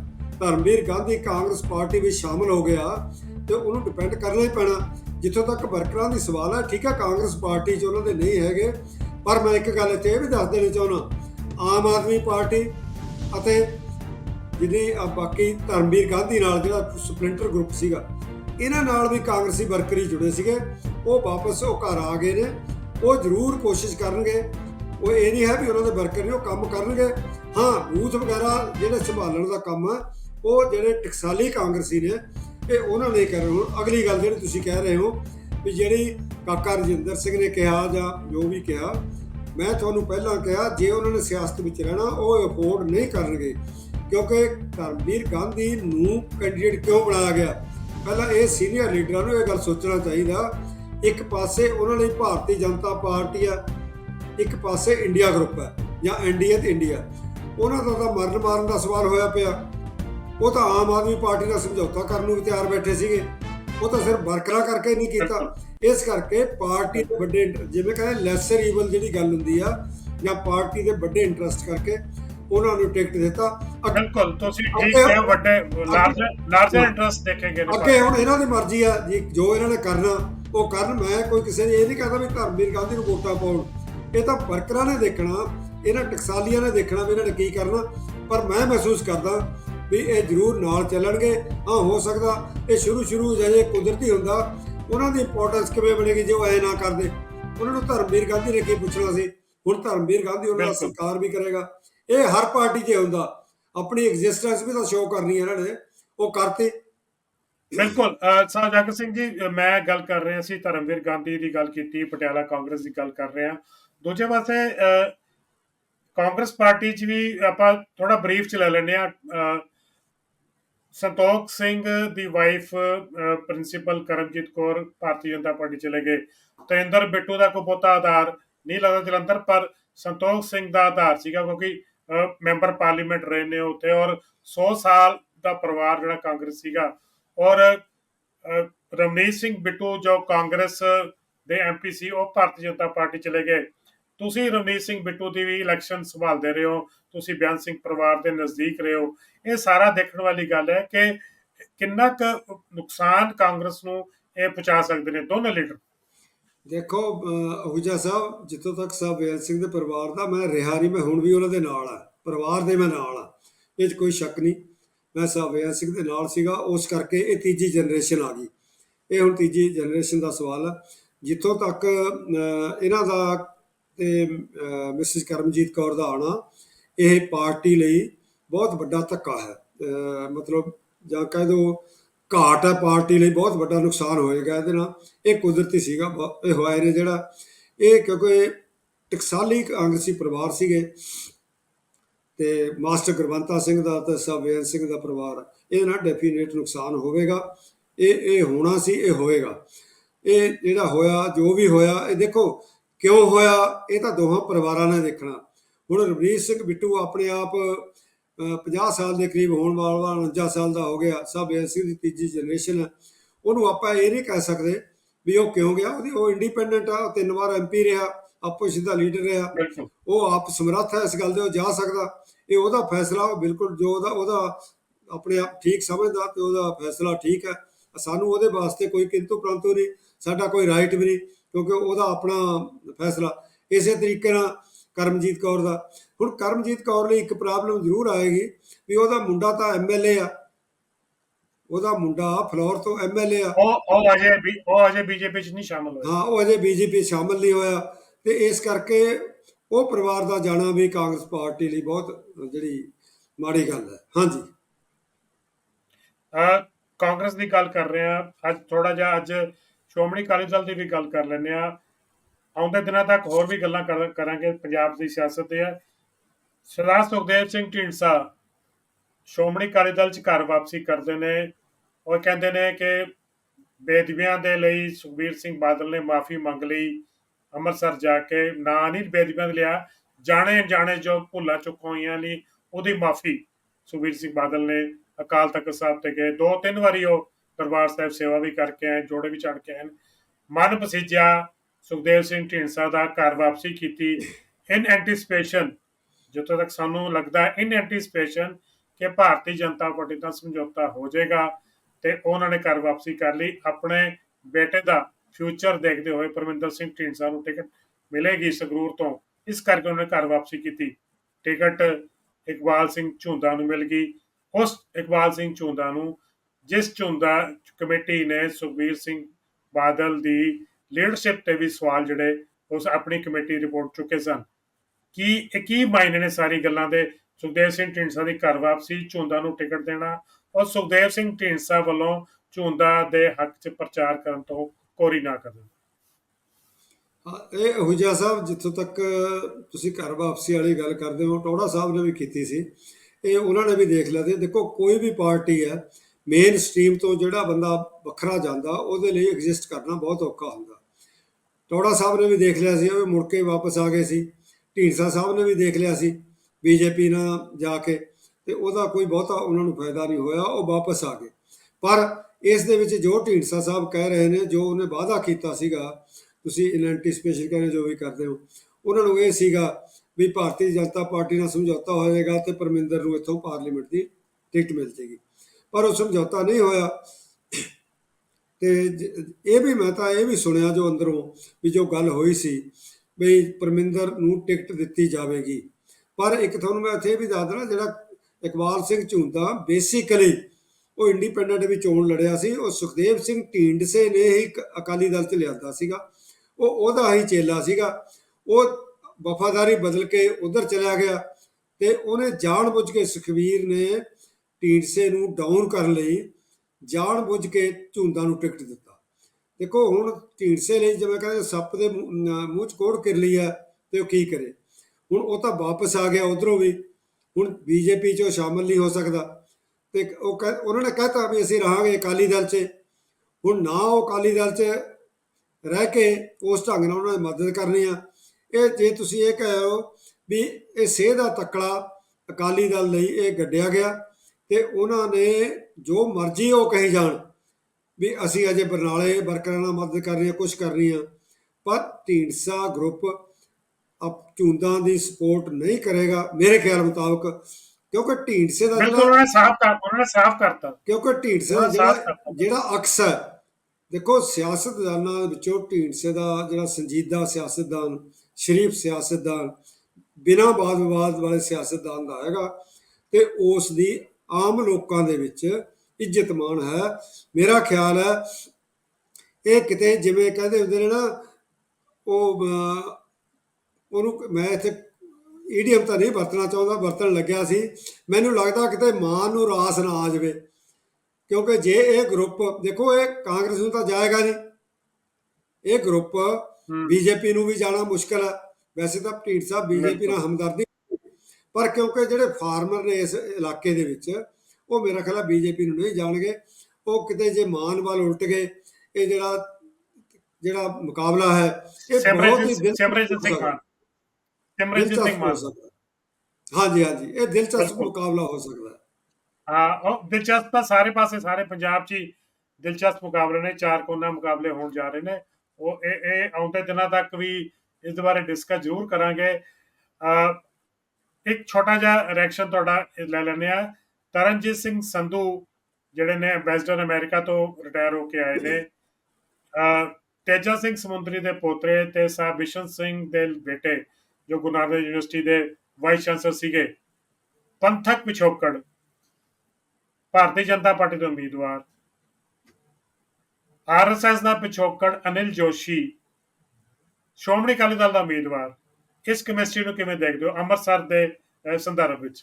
ਧਰਮਵੀਰ ਗਾਂਧੀ ਕਾਂਗਰਸ ਪਾਰਟੀ ਵਿੱਚ ਸ਼ਾਮਲ ਹੋ ਗਿਆ ਤੇ ਉਹਨੂੰ ਡਿਪੈਂਡ ਕਰਨਾ ਹੀ ਪੈਣਾ। ਜਿੱਥੋਂ ਤੱਕ ਵਰਕਰਾਂ ਦੀ ਸਵਾਲ ਹੈ ਠੀਕ ਹੈ ਕਾਂਗਰਸ ਪਾਰਟੀ 'ਚ ਉਹਨਾਂ ਦੇ ਨਹੀਂ ਹੈਗੇ, ਪਰ ਮੈਂ ਇੱਕ ਗੱਲ ਇੱਥੇ ਇਹ ਵੀ ਦੱਸ ਦੇਣੀ ਚਾਹੁੰਦਾ, ਆਮ ਆਦਮੀ ਪਾਰਟੀ ਅਤੇ ਜਿਹਦੀ ਬਾਕੀ ਧਰਮਵੀਰ ਗਾਂਧੀ ਨਾਲ ਜਿਹੜਾ ਸਪਲਿੰਟਰ ਗਰੁੱਪ ਸੀਗਾ, ਇਹਨਾਂ ਨਾਲ ਵੀ ਕਾਂਗਰਸੀ ਵਰਕਰ ਹੀ ਜੁੜੇ ਸੀਗੇ। ਉਹ ਵਾਪਸ ਉਹ ਘਰ ਆ ਗਏ ਨੇ। ਉਹ ਜ਼ਰੂਰ ਕੋਸ਼ਿਸ਼ ਕਰਨਗੇ ਉਹ ਇਹ ਨਹੀਂ ਹੈ ਵੀ ਉਹਨਾਂ ਦੇ ਵਰਕਰ ਨੇ ਉਹ ਕੰਮ ਕਰਨਗੇ। ਹਾਂ, ਬੂਥ ਵਗੈਰਾ ਜਿਹੜੇ ਸੰਭਾਲਣ ਦਾ ਕੰਮ ਆ ਉਹ ਜਿਹੜੇ ਟਕਸਾਲੀ ਕਾਂਗਰਸੀ ਨੇ, ਇਹ ਉਹਨਾਂ ਨੇ ਕਰਨਾ। ਹੁਣ ਅਗਲੀ ਗੱਲ ਜਿਹੜੀ ਤੁਸੀਂ ਕਹਿ ਰਹੇ ਹੋ ਵੀ ਜਿਹੜੀ ਕਾਕਾ ਰਜਿੰਦਰ ਸਿੰਘ ਨੇ ਕਿਹਾ ਜਾਂ ਜੋ ਵੀ ਕਿਹਾ, ਮੈਂ ਤੁਹਾਨੂੰ ਪਹਿਲਾਂ ਕਿਹਾ, ਜੇ ਉਹਨਾਂ ਨੇ ਸਿਆਸਤ ਵਿੱਚ ਰਹਿਣਾ, ਉਹ ਅਫੋਰਡ ਨਹੀਂ ਕਰਨਗੇ। ਕਿਉਂਕਿ ਧਰਮਵੀਰ ਗਾਂਧੀ ਨੂੰ ਕੈਂਡੀਡੇਟ ਕਿਉਂ ਬਣਾਇਆ ਗਿਆ? ਪਹਿਲਾਂ ਇਹ ਸੀਨੀਅਰ ਲੀਡਰਾਂ ਨੂੰ ਇਹ ਗੱਲ ਸੋਚਣਾ ਚਾਹੀਦਾ। ਇੱਕ ਪਾਸੇ ਉਹਨਾਂ ਲਈ ਭਾਰਤੀ ਜਨਤਾ ਪਾਰਟੀ ਆ ਇੱਕ ਪਾਸੇ ਇੰਡੀਆ ਗਰੁੱਪ ਹੈ ਜਾਂ ਐਨਡੀਏ ਤੇ ਇੰਡੀਆ। ਉਹਨਾਂ ਦਾ ਤਾਂ ਮਰਨ ਮਾਰਨ ਦਾ ਸਵਾਲ ਹੋਇਆ ਪਿਆ। ਉਹ ਤਾਂ ਆਮ ਆਦਮੀ ਪਾਰਟੀ ਨਾਲ ਸਮਝੌਤਾ ਕਰਨ ਨੂੰ ਵੀ ਤਿਆਰ ਬੈਠੇ ਸੀਗੇ। ਉਹ ਤਾਂ ਸਿਰਫ ਵਰਕਰਾਂ ਕਰਕੇ ਨਹੀਂ ਕੀਤਾ। ਇਸ ਕਰਕੇ ਪਾਰਟੀ ਦੇ ਵੱਡੇ ਜਿਵੇਂ ਕਹਿੰਦੇ ਲੈਸਰ ਈਵਲ ਜਿਹੜੀ ਗੱਲ ਹੁੰਦੀ ਆ ਜਾਂ ਪਾਰਟੀ ਦੇ ਵੱਡੇ ਇੰਟਰਸਟ ਕਰਕੇ ਉਹਨਾਂ ਨੂੰ ਟਿਕਟ ਦਿੱਤਾ। ਬਿਲਕੁਲ ਤੁਸੀਂ ਠੀਕ ਹੈ ਵੱਡੇ ਲਾਰਜਰ ਲਾਰਜਰ ਇੰਟਰਸਟ ਦੇਖੇਗੇ ਨੇ ਅੱਗੇ ਹੁਣ ਇਹਨਾਂ ਦੀ ਮਰਜ਼ੀ ਆ ਜੀ ਜੋ ਇਹਨਾਂ ਨੇ ਕਰਨਾ ਉਹ ਕਰਨ। ਮੈਂ ਕੋਈ ਕਿਸੇ ਨੇ ਇਹ ਨਹੀਂ ਕਹਦਾ ਵੀ ਧਰਮਵੀਰ ਗਾਂਧੀ ਨੂੰ ਵੋਟਾਂ ਪਾਉਣ। ਇਹ ਤਾਂ ਵਰਕਰਾਂ ਨੇ ਦੇਖਣਾ ਇਹਨਾਂ ਟਕਸਾਲੀਆਂ ਨੇ ਦੇਖਣਾ ਵੀ ਇਹਨਾਂ ਨੇ ਕੀ ਕਰਨਾ ਪਰ ਮੈਂ ਮਹਿਸੂਸ ਕਰਦਾ ਵੀ ਇਹ ਜ਼ਰੂਰ ਨਾਲ ਚੱਲਣਗੇ। ਹਾਂ ਹੋ ਸਕਦਾ ਇਹ ਸ਼ੁਰੂ ਸ਼ੁਰੂ ਜਿਹੇ ਕੁਦਰਤੀ ਹੁੰਦਾ ਉਹਨਾਂ ਦੀ ਇੰਪੋਰਟੈਂਸ ਕਿਵੇਂ ਬਣੇਗੀ ਜੇ ਉਹ ਐ ਨਾ ਕਰਦੇ? ਉਹਨਾਂ ਨੂੰ ਧਰਮਵੀਰ ਗਾਂਧੀ ਨੇ ਕੀ ਪੁੱਛਣਾ ਸੀ? ਹੁਣ ਧਰਮਵੀਰ ਗਾਂਧੀ ਉਹਨਾਂ ਦਾ। ਸਤਿਕਾਰ ਵੀ ਕਰੇਗਾ। ਇਹ ਹਰ ਪਾਰਟੀ 'ਚ ਹੁੰਦਾ। ਆਪਣੀ ਐਗਜ਼ਿਸਟੈਂਸ ਵੀ ਤਾਂ ਸ਼ੋਅ ਕਰਨੀ ਹੈ ਇਹਨਾਂ ਨੇ। ਉਹ ਕਰਤੀ। ਬਿਲਕੁਲ। ਸਾਹਿਬ ਜਗਤ ਸਿੰਘ ਜੀ ਮੈਂ ਗੱਲ ਕਰ ਰਿਹਾ ਸੀ ਧਰਮਵੀਰ ਗਾਂਧੀ ਦੀ ਗੱਲ ਕੀਤੀ ਪਟਿਆਲਾ ਕਾਂਗਰਸ ਦੀ ਗੱਲ ਕਰ ਰਹੇ। ਹਾਂ ਦੂਜੇ ਪਾਸੇ ਕਾਂਗਰਸ ਪਾਰਟੀ 'ਚ ਵੀ ਆਪਾਂ ਥੋੜਾ ਬਰੀਫ ਚ ਲੈ ਲੈਂਦੇ ਆ ਸੰਤੋਖ ਸਿੰਘ ਦੀ wife principal Karamjit Kaur Bharatiya Janata party ਚਲੇ ਗਏ। ਤੇਂਦਰ ਬਿੱਟੂ ਦਾ ਕੋਈ ਬਹੁਤਾ ਆਧਾਰ ਨਹੀਂ ਲੱਗਦਾ ਜਲੰਧਰ ਪਰ ਸੰਤੋਖ ਸਿੰਘ ਦਾ ਆਧਾਰ ਸੀਗਾ ਕਿਉਂਕਿ ਮੈਂਬਰ ਪਾਰਲੀਮੈਂਟ ਰਹੇ ਨੇ ਉੱਥੇ ਔਰ 100 ਸਾਲ ਦਾ ਪਰਿਵਾਰ ਜਿਹੜਾ ਕਾਂਗਰਸ ਸੀਗਾ। ਔਰ ਅ, ਰਮਨੀਤ ਸਿੰਘ ਬਿੱਟੂ ਜੋ ਕਾਂਗਰਸ ਦੇ ਐਮਪੀ ਸੀ ਉਹ ਭਾਰਤੀ ਜਨਤਾ ਪਾਰਟੀ ਚਲੇ ਗਏ। ਤੁਸੀਂ ਰਮਨੀਤ ਸਿੰਘ ਬਿੱਟੂ ਦੀ ਵੀ ਇਲੈਕਸ਼ਨ ਸੰਭਾਲਦੇ ਰਹੇ ਹੋ, ਤੁਸੀਂ ਬਿਆਨ ਸਿੰਘ ਪਰਿਵਾਰ ਦੇ ਨਜ਼ਦੀਕ ਰਹੇ ਹੋ, ਇਹ ਸਾਰਾ ਦੇਖਣ ਵਾਲੀ ਗੱਲ ਹੈ ਕਿ ਕਿੰਨਾ ਕੁ ਨੁਕਸਾਨ ਕਾਂਗਰਸ ਨੂੰ ਇਹ ਪਹੁੰਚਾ ਸਕਦੇ ਨੇ ਦੋਨੋਂ ਲੀਡਰ। ਦੇਖੋ, ਅਹ ਸਾਹਿਬ, ਜਿੱਥੋਂ ਤੱਕ ਸਾਹਿਬ ਵੇਲ ਸਿੰਘ ਦੇ ਪਰਿਵਾਰ ਦਾ, ਮੈਂ ਰਿਹਾ ਨਹੀਂ, ਮੈਂ ਹੁਣ ਵੀ ਉਹਨਾਂ ਦੇ ਨਾਲ ਆ ਪਰਿਵਾਰ ਦੇ ਮੈਂ ਨਾਲ ਆ ਇਹ 'ਚ ਕੋਈ ਸ਼ੱਕ ਨਹੀਂ। ਮੈਂ ਸਾਹਿਬ ਵੇਲ ਸਿੰਘ ਦੇ ਨਾਲ ਸੀਗਾ, ਉਸ ਕਰਕੇ ਇਹ ਤੀਜੀ ਜਨਰੇਸ਼ਨ ਆ ਗਈ। ਇਹ ਹੁਣ ਤੀਜੀ ਜਨਰੇਸ਼ਨ ਦਾ ਸਵਾਲ ਆ। ਜਿੱਥੋਂ ਤੱਕ ਇਹਨਾਂ ਦਾ ਤੇ ਮਿਸਿਸ ਕਰਮਜੀਤ ਕੌਰ ਦਾ ਆਉਣਾ, ਇਹ ਪਾਰਟੀ ਲਈ ਬਹੁਤ ਵੱਡਾ ਧੱਕਾ ਹੈ। ਮਤਲਬ ਜਾਂ ਕਹਿ ਦੋ ਘਾਟ ਹੈ ਪਾਰਟੀ ਲਈ, ਬਹੁਤ ਵੱਡਾ ਨੁਕਸਾਨ ਹੋਏਗਾ ਇਹਦੇ ਨਾਲ। ਇਹ ਕੁਦਰਤੀ ਸੀਗਾ ਇਹ ਹੋਇਆ ਨੇ ਜਿਹੜਾ। ਇਹ ਕਿਉਂਕਿ ਟਕਸਾਲੀ ਕਾਂਗਰਸੀ ਪਰਿਵਾਰ ਸੀਗੇ ਤੇ ਮਾਸਟਰ ਗੁਰਵੰਤਾ ਸਿੰਘ ਦਾ ਤੇ ਸਭੇਨ ਸਿੰਘ ਦਾ ਪਰਿਵਾਰ, ਇਹ ਨਾਲ ਡੈਫੀਨੇਟ ਨੁਕਸਾਨ ਹੋਵੇਗਾ। ਇਹ ਇਹ ਹੋਣਾ ਸੀ, ਇਹ ਹੋਏਗਾ। ਇਹ ਜਿਹੜਾ ਹੋਇਆ, ਜੋ ਵੀ ਹੋਇਆ, ਇਹ ਦੇਖੋ ਕਿਉਂ ਹੋਇਆ? ਇਹ ਤਾਂ ਦੋਹਾਂ ਪਰਿਵਾਰਾਂ ਨੇ ਦੇਖਣਾ। ਹੁਣ ਰਵਨੀਤ ਸਿੰਘ ਬਿੱਟੂ ਆਪਣੇ ਆਪ ਅਹ, 50 ਸਾਲ ਦੇ ਕਰੀਬ ਹੋਣ ਵਾਲਾ 49 ਸਾਲ ਦਾ ਹੋ ਗਿਆ। ਸਭੇਨ ਸਿੰਘ ਦੀ ਤੀਜੀ ਜਨਰੇਸ਼ਨ ਹੈ। ਉਹਨੂੰ ਆਪਾਂ ਇਹ ਨਹੀਂ ਕਹਿ ਸਕਦੇ ਵੀ ਉਹ ਕਿਉਂ ਗਿਆ। ਉਹਦੀ ਉਹ ਇੰਡੀਪੈਂਡੈਂਟ ਆ ਉਹ ਤਿੰਨ ਵਾਰ ਐਮਪੀ ਰਿਹਾ ਆਪੋਜੀਸ਼ਨ ਦਾ ਲੀਡਰ ਰਿਹਾ। ਉਹ ਆਪ ਸਮਰੱਥ ਹੈ ਇਸ ਗੱਲ ਦੇ ਉਹ ਜਾ ਸਕਦਾ। ਇਹ ਉਹਦਾ ਫੈਸਲਾ ਉਹ ਬਿਲਕੁਲ ਜੋ ਉਹਦਾ ਉਹਦਾ ਆਪਣੇ ਆਪ ਠੀਕ ਸਮਝਦਾ ਤੇ ਉਹਦਾ ਫੈਸਲਾ ਠੀਕ ਹੈ। ਸਾਨੂੰ ਉਹਦੇ ਵਾਸਤੇ ਕੋਈ ਕਿੰਤੂ ਪ੍ਰੰਤੂ ਨਹੀਂ ਸਾਡਾ ਕੋਈ ਰਾਈਟ ਵੀ ਨਹੀਂ। ਕਿਉਂਕਿ ਉਹਦਾ ਆਪਣਾ ਫੈਸਲਾ ਇਸੇ ਤਰੀਕੇ ਨਾਲ ਕਰਮਜੀਤ ਕੌਰ ਦਾ। ਹੁਣ ਕਰਮਜੀਤ ਕੌਰ ਲਈ ਇੱਕ ਪ੍ਰੋਬਲਮ ਜ਼ਰੂਰ ਆਏਗੀ ਵੀ ਉਹਦਾ ਮੁੰਡਾ ਤਾਂ ਐਮਐਲਏ ਆ। ਉਹਦਾ ਮੁੰਡਾ ਫਲੋਰ ਤੋਂ ਐਮਐਲਏ ਆ। ਉਹ ਉਹ ਅਜੇ ਵੀ ਉਹ ਅਜੇ ਬੀਜੇਪੀ ਚ ਨਹੀਂ ਸ਼ਾਮਲ ਹੋਇਆ। ਹਾਂ ਉਹ ਅਜੇ ਬੀਜੇਪੀ ਸ਼ਾਮਲ ਨਹੀਂ ਹੋਇਆ ਤੇ ਇਸ ਕਰਕੇ ਉਹ ਪਰਿਵਾਰ ਦਾ ਜਾਣਾ ਵੀ ਕਾਂਗਰਸ ਪਾਰਟੀ ਲਈ ਬਹੁਤ ਜਿਹੜੀ ਮਾੜੀ ਗੱਲ ਹੈ। ਹਾਂਜੀ। ਅਹ ਕਾਂਗਰਸ ਦੀ ਗੱਲ ਕਰ ਰਹੇ। ਆ ਅੱਜ ਥੋੜਾ ਜਿਹਾ ਅੱਜ ਸ਼੍ਰੋਮਣੀ ਅਕਾਲੀ ਦਲ ਦੀ ਵੀ ਗੱਲ ਕਰ ਲੈਂਦੇ ਆ ਆਉਂਦੇ ਦਿਨਾਂ ਤੱਕ ਹੋਰ ਵੀ ਗੱਲਾਂ ਕਰਾਂਗੇ ਪੰਜਾਬ ਦੀ ਸਿਆਸਤ ਤੇ। ਆ ਸਰਦਾਰ ਸੁਖਦੇਵ ਸਿੰਘ ਢੀਂਡਸਾ ਸ਼੍ਰੋਮਣੀ ਅਕਾਲੀ ਦਲ ਚ ਘਰ ਵਾਪਸੀ ਕਰਦੇ ਨੇ। ਉਹ ਕਹਿੰਦੇ ਨੇ ਕਿ ਬੇਦਬੀਆਂ ਦੇ ਲਈ ਸੁਖਬੀਰ ਸਿੰਘ ਬਾਦਲ ਨੇ ਮਾਫੀ ਮੰਗ ਲਈ। ਅੰਮ੍ਰਿਤਸਰ ਜਾ ਕੇ ਨਾ ਨਹੀਂ ਬੇਦਬੀਆਂ ਲਿਆ, ਜਾਣੇ ਜਾਣੇ ਜੋ ਭੁੱਲਾਂ ਚੁੱਕ ਹੋਈਆਂ ਲਈ ਉਹਦੀ ਮਾਫੀ ਸੁਖਬੀਰ ਸਿੰਘ ਬਾਦਲ ਨੇ ਅਕਾਲ ਤਖਤ ਸਾਹਿਬ ਤੇ ਗਏ। ਦੋ ਤਿੰਨ ਵਾਰੀ ਉਹ ਦਰਬਾਰ ਸਾਹਿਬ ਸੇਵਾ ਵੀ ਕਰਕੇ ਆਏ, ਜੋੜੇ ਵੀ ਚੜ ਕੇ ਆਏ ਮਨ ਪਸੀਜਿਆ, ਸੁਖਦੇਵ ਸਿੰਘ ਢੀਂਡਸਾ ਦਾ ਘਰ ਵਾਪਸੀ ਕੀਤੀ। ਇਨ ਐਂਟੀਸਪੇਸ਼ਨ ਜਿੱਥੋਂ ਤੱਕ ਸਾਨੂੰ ਲੱਗਦਾ ਇਨ ਐਂਟੀਸਪੇਸ਼ਨ ਕਿ ਭਾਰਤੀ ਜਨਤਾ ਪਾਰਟੀ ਦਾ ਸਮਝੌਤਾ ਹੋ ਜਾਏਗਾ ਤੇ ਉਹਨਾਂ ਨੇ ਘਰ ਵਾਪਸੀ ਕਰ ਲਈ। ਆਪਣੇ ਬੇਟੇ ਦਾ ਫਿਊਚਰ ਦੇਖਦੇ ਹੋਏ ਪਰਮਿੰਦਰ ਸਿੰਘ ਢੀਂਡਸਾ ਨੂੰ ਟਿਕਟ ਮਿਲੇਗੀ ਸੰਗਰੂਰ ਤੋਂ। ਇਸ ਕਰਕੇ ਉਹਨਾਂ ਨੇ ਘਰ ਵਾਪਸੀ ਕੀਤੀ। ਟਿਕਟ ਇਕਬਾਲ ਸਿੰਘ ਝੁੰਦਾ ਨੂੰ ਮਿਲ ਗਈ। ਉਸ ਇਕਬਾਲ ਸਿੰਘ ਝੁੰਦਾ ਨੂੰ ਜਿਸ ਝੁੰਦਾ ਕਮੇਟੀ ਨੇ ਸੁਖਬੀਰ ਸਿੰਘ ਬਾਦਲ ਦੀ ਲੀਡਰਸ਼ਿਪ ਤੇ ਵੀ ਸਵਾਲ ਜਿਹੜੇ ਉਸ ਆਪਣੀ ਕਮੇਟੀ ਰਿਪੋਰਟ ਚੁੱਕੇ ਸਨ। ਕੀ ਕੀ ਮਾਇਨੇ ਨੇ ਸਾਰੀ ਗੱਲਾਂ ਦੇ? ਸੁਖਦੇਵ ਸਿੰਘ ਢੀਂਡਸਾ ਦੀ ਘਰ ਵਾਪਸੀ, ਝੁੰਦਾ ਨੂੰ ਟਿਕਟ ਦੇਣਾ ਔਰ ਸੁਖਦੇਵ ਸਿੰਘ ਢੀਂਡਸਾ ਵੱਲੋਂ ਝੁੰਦਾ ਦੇ ਹੱਕ 'ਚ ਪ੍ਰਚਾਰ ਕਰਨ ਤੋਂ ਕੋਰੀ ਨਾ ਕਰਨਾ ਇਹ ਹੁਜਾ ਸਾਹਿਬ ਜਿੱਥੋਂ ਤੱਕ ਤੁਸੀਂ ਘਰ ਵਾਪਸੀ ਵਾਲੀ ਗੱਲ ਕਰਦੇ ਹੋ, ਟੋੜਾ ਸਾਹਿਬ ਨੇ ਵੀ ਕੀਤੀ ਸੀ। ਇਹ ਉਹਨਾਂ ਨੇ ਵੀ ਦੇਖ ਲਿਆ ਤੇ ਦੇਖੋ, ਕੋਈ ਵੀ ਪਾਰਟੀ ਹੈ ਮੇਨ ਸਟ੍ਰੀਮ ਤੋਂ ਜਿਹੜਾ ਬੰਦਾ ਵੱਖਰਾ ਜਾਂਦਾ, ਉਹਦੇ ਲਈ ਐਗਜ਼ਿਸਟ ਕਰਨਾ ਬਹੁਤ ਔਖਾ ਹੁੰਦਾ। ਟੋੜਾ ਸਾਹਿਬ ਨੇ ਵੀ ਦੇਖ ਲਿਆ ਸੀ, ਉਹ ਮੁੜ ਕੇ ਵਾਪਸ ਆ ਗਏ ਸੀ। ਢੀਂਡਸਾ ਸਾਹਿਬ ਨੇ ਵੀ ਦੇਖ ਲਿਆ ਸੀ, ਬੀਜੇਪੀ ਨਾਲ ਜਾ ਕੇ, ਤੇ ਉਹਦਾ ਕੋਈ ਬਹੁਤਾ ਉਹਨਾਂ ਨੂੰ ਫਾਇਦਾ ਨਹੀਂ ਹੋਇਆ, ਉਹ ਵਾਪਸ ਆ ਗਏ। ਪਰ ਇਸ ਦੇ ਵਿੱਚ ਜੋ ਢੀਂਡਸਾ ਸਾਹਿਬ ਕਹਿ ਰਹੇ ਨੇ, ਜੋ ਉਹਨੇ ਵਾਅਦਾ ਕੀਤਾ ਸੀਗਾ, ਤੁਸੀਂ ਇਨ ਐਂਟੀਸਪੇਸ਼ਨ ਕਹਿੰਦੇ ਜੋ ਵੀ ਕਰਦੇ ਹੋ, ਉਹਨਾਂ ਨੂੰ ਇਹ ਸੀਗਾ ਵੀ ਭਾਰਤੀ ਜਨਤਾ ਪਾਰਟੀ ਨਾਲ ਸਮਝੌਤਾ ਹੋਵੇਗਾ ਤੇ ਪਰਮਿੰਦਰ ਨੂੰ ਇੱਥੋਂ ਪਾਰਲੀਮੈਂਟ ਦੀ ਟਿਕਟ ਮਿਲ ਜੇਗੀ। ਪਰ ਉਹ ਸਮਝੌਤਾ ਨਹੀਂ ਹੋਇਆ। ਤੇ ਇਹ ਵੀ ਮੈਂ ਤਾਂ ਇਹ ਵੀ ਸੁਣਿਆ ਜੋ ਅੰਦਰੋਂ ਵੀ ਜੋ ਗੱਲ ਹੋਈ ਸੀ ਵੀ ਪਰਮਿੰਦਰ ਨੂੰ ਟਿਕਟ ਦਿੱਤੀ ਜਾਵੇਗੀ। ਪਰ ਇੱਕ ਤੁਹਾਨੂੰ ਮੈਂ ਇੱਥੇ ਇਹ ਵੀ ਦੱਸ ਦੇਣਾ ਜਿਹੜਾ ਇਕਬਾਲ ਸਿੰਘ ਝੁੰਦਾ ਬੇਸਿਕਲੀ ਉਹ ਇੰਡੀਪੈਂਡੈਂਟ ਵੀ ਚੋਣ ਲੜਿਆ ਸੀ। ਉਹ ਸੁਖਦੇਵ ਸਿੰਘ ਢੀਂਡਸੇ ਨੇ ਹੀ ਅਕਾਲੀ ਦਲ ਚ ਲਿਆਦਾ ਸੀਗਾ। ਉਹ ਉਹਦਾ ਹੀ ਚੇਲਾ ਸੀਗਾ। ਉਹ ਵਫਾਦਾਰੀ ਬਦਲ ਕੇ ਉਧਰ ਚਲਾ ਗਿਆ ਤੇ ਉਹਨੇ ਜਾਣਬੁੱਝ ਕੇ ਸੁਖਵੀਰ ਨੇ ਢੀਂਡਸੇ ਨੂੰ ਡਾਊਨ ਕਰਨ ਲਈ ਜਾਣ ਬੁੱਝ ਕੇ ਝੁੰਦਾ ਨੂੰ ਟਿਕਟ ਦਿੱਤਾ। ਦੇਖੋ, ਹੁਣ ਢੀਂਡਸੇ ਲਈ ਜਿਵੇਂ ਕਹਿੰਦੇ ਸੱਪ ਦੇ ਮੂੰਹ ਚ ਕੋੜ ਕਰ ਲਈ ਤੇ ਉਹ ਕੀ ਕਰੇ? ਹੁਣ ਉਹ ਤਾਂ ਵਾਪਸ ਆ ਗਿਆ ਉਧਰੋਂ ਵੀ। ਹੁਣ ਬੀਜੇਪੀ ਚੋਂ ਸ਼ਾਮਲ ਨਹੀਂ ਹੋ ਸਕਦਾ। ਤੇ ਉਹ ਕਹਿ- ਉਹਨਾਂ ਨੇ ਕਹਿਤਾ ਵੀ ਅਸੀਂ ਰਹਾਂਗੇ ਅਕਾਲੀ ਦਲ 'ਚ। ਹੁਣ ਨਾ ਉਹ ਅਕਾਲੀ ਦਲ 'ਚ ਰਹਿ ਕੇ ਉਸ ਢੰਗ ਨਾਲ ਉਹਨਾਂ ਦੀ ਮਦਦ ਕਰਨੀ ਆ। ਇਹ ਜੇ ਤੁਸੀਂ ਇਹ ਕਹੋ ਵੀ ਇਹ ਸੇਹ ਦਾ ਤਕੜਾ ਅਕਾਲੀ ਦਲ ਲਈ ਇਹ ਗੱਡਿਆ ਗਿਆ। ਤੇ ਉਹਨਾਂ ਨੇ ਜੋ ਮਰਜ਼ੀ ਉਹ ਕਹੀ ਜਾਣ ਵੀ ਅਸੀਂ ਅਜੇ ਬਰਨਾਲੇ ਵਰਕਰਾਂ ਨਾਲ ਮਦਦ ਕਰਨੀ ਆ ਕੁਝ ਕਰਨੀ ਆ ਪਰ ਢੀਂਡਸਾ ਗਰੁੱਪ ਅਪ ਚੁੰਦਾਂ ਦੀ ਸਪੋਰਟ ਨਹੀਂ ਕਰੇਗਾ ਮੇਰੇ ਖਿਆਲ ਮੁਤਾਬਕ ਕਿਉਂਕਿ ਢੀਂਡਸੇ ਦਾ ਜਿਹੜਾ ਉਹਨਾਂ ਨੇ ਸਾਫ਼ ਕਰ ਉਹਨਾਂ ਨੇ ਸਾਫ਼ ਕਰਤਾ ਕਿਉਂਕਿ ਢੀਂਡਸੇ ਦਾ। ਜਿਹੜਾ ਅਕਸ ਹੈ ਦੇਖੋ ਸਿਆਸਤਦਾਨਾਂ ਵਿੱਚੋਂ ਢੀਂਡਸੇ ਦਾ ਜਿਹੜਾ ਸੰਜੀਦਾ ਸਿਆਸਤਦਾਨ ਸ਼ਰੀਫ ਸਿਆਸਤਦਾਨ ਬਿਨਾਂ ਬਾਦ ਵਿਵਾਦ ਵਾਲੇ ਸਿਆਸਤਦਾਨ ਦਾ ਹੈਗਾ ਤੇ ਉਸ ਦੀ ਆਮ ਲੋਕਾਂ ਦੇ ਵਿੱਚ ਇੱਜ਼ਤ ਮਾਣ ਹੈ। ਮੇਰਾ ਖਿਆਲ ਹੈ ਇਹ ਕਿਤੇ ਜਿਵੇਂ ਕਹਿੰਦੇ ਹੁੰਦੇ ਨੇ ਨਾ ਉਹ ਉਹਨੂੰ ਮੈਂ ਇੱਥੇ ਈਡੀਅਮ ਤਾਂ ਨਹੀਂ ਵਰਤਣਾ ਚਾਹੁੰਦਾ ਵਰਤਣ ਲੱਗਿਆ ਸੀ। ਮੈਨੂੰ ਲੱਗਦਾ ਕਿਤੇ ਮਾਂ ਨੂੰ ਰਾਸ ਨਾ ਆ ਜਾਵੇ ਕਿਉਂਕਿ ਜੇ ਇਹ ਗਰੁੱਪ ਦੇਖੋ ਇਹ ਕਾਂਗਰਸ ਨੂੰ ਤਾਂ ਜਾਏਗਾ ਨਹੀਂ। ਇਹ ਗਰੁੱਪ ਬੀਜੇਪੀ ਨੂੰ ਵੀ ਜਾਣਾ ਮੁਸ਼ਕਲ ਹੈ। ਵੈਸੇ ਤਾਂ ਢੀਂਡ ਸਾਹਿਬ ਬੀਜੇਪੀ ਨਾਲ ਹਮਦਰਦੀ ਪਰ ਕਿਉਂਕਿ ਜਿਹੜੇ ਫਾਰਮਰ ਨੇ ਇਸ ਇਲਾਕੇ ਦੇ ਵਿੱਚ ਉਹ ਮੇਰਾ ਖਿਆਲ ਹੈ ਬੀਜੇਪੀ ਨੂੰ ਨਹੀਂ ਜਾਣਗੇ। ਉਹ ਕਿਤੇ ਜੇ ਮਾਨ ਵੱਲ ਉਲਟ ਗਏ ਇਹ ਜਿਹੜਾ ਜਿਹੜਾ ਮੁਕਾਬਲਾ ਹੈ ਇਹ ਬਹੁਤ ਹੀ ਸਿਮਰਨਜੀਤ ਸਿੰਘ ਮਾਨ। ਸਿਮਰਨਜੀਤ ਸਿੰਘ ਮਾਨ। ਹਾਂਜੀ ਹਾਂਜੀ ਇਹ ਦਿਲਚਸਪ। ਮੁਕਾਬਲਾ ਹੋ ਸਕਦਾ। ਹੈ ਹਾਂ ਉਹ ਦਿਲਚਸਪ ਤਾਂ ਸਾਰੇ ਪਾਸੇ ਸਾਰੇ ਪੰਜਾਬ 'ਚ ਹੀ ਦਿਲਚਸਪ ਮੁਕਾਬਲੇ ਨੇ ਚਾਰ ਕੋਨਾ ਮੁਕਾਬਲੇ ਹੋਣ ਜਾ ਰਹੇ ਨੇ। ਉਹ ਇਹ ਇਹ ਆਉਂਦੇ ਦਿਨਾਂ ਤੱਕ ਵੀ ਇਸ ਬਾਰੇ ਡਿਸਕਸ ਜ਼ਰੂਰ ਕਰਾਂਗੇ। ਇੱਕ ਛੋਟਾ ਜਿਹਾ ਰਿਐਕਸ਼ਨ ਤੁਹਾਡਾ ਲੈ ਲੈਂਦੇ ਆ ਤਰਨਜੀਤ ਸਿੰਘ ਸੰਧੂ ਜਿਹੜੇ ਨੇ ਐਮਬੈਸਡਰ ਅਮਰੀਕਾ ਤੋਂ ਰਿਟਾਇਰ ਹੋ ਕੇ ਆਏ ਨੇ। ਤੇਜਾ ਸਿੰਘ ਸਮੁੰਦਰੀ ਦੇ ਪੋਤਰੇ ਤੇ ਸਾਹਿਬ ਬਿਸ਼ਨ ਸਿੰਘ ਦੇ ਬੇਟੇ ਜੋ ਗੁਰੂ ਯੂਨੀਵਰਸਿਟੀ ਦੇ ਵਾਈਸ ਚਾਂਸਲਰ ਸੀਗੇ। ਪੰਥਕ ਪਿਛੋਕੜ, ਭਾਰਤੀ ਜਨਤਾ ਪਾਰਟੀ ਦੇ ਉਮੀਦਵਾਰ। ਆਰਐਸਐਸ ਦਾ ਪਿਛੋਕੜ, ਅਨਿਲ ਜੋਸ਼ੀ। ਸ਼੍ਰੋਮਣੀ ਅਕਾਲੀ ਦਲ ਦਾ ਉਮੀਦਵਾਰ। ਇਸ ਕੈਮਿਸਟਰੀ ਨੂੰ ਕਿਵੇਂ ਦੇਖਦੇ ਹੋ ਅੰਮ੍ਰਿਤਸਰ ਦੇ ਸੰਦਰਭ ਵਿੱਚ?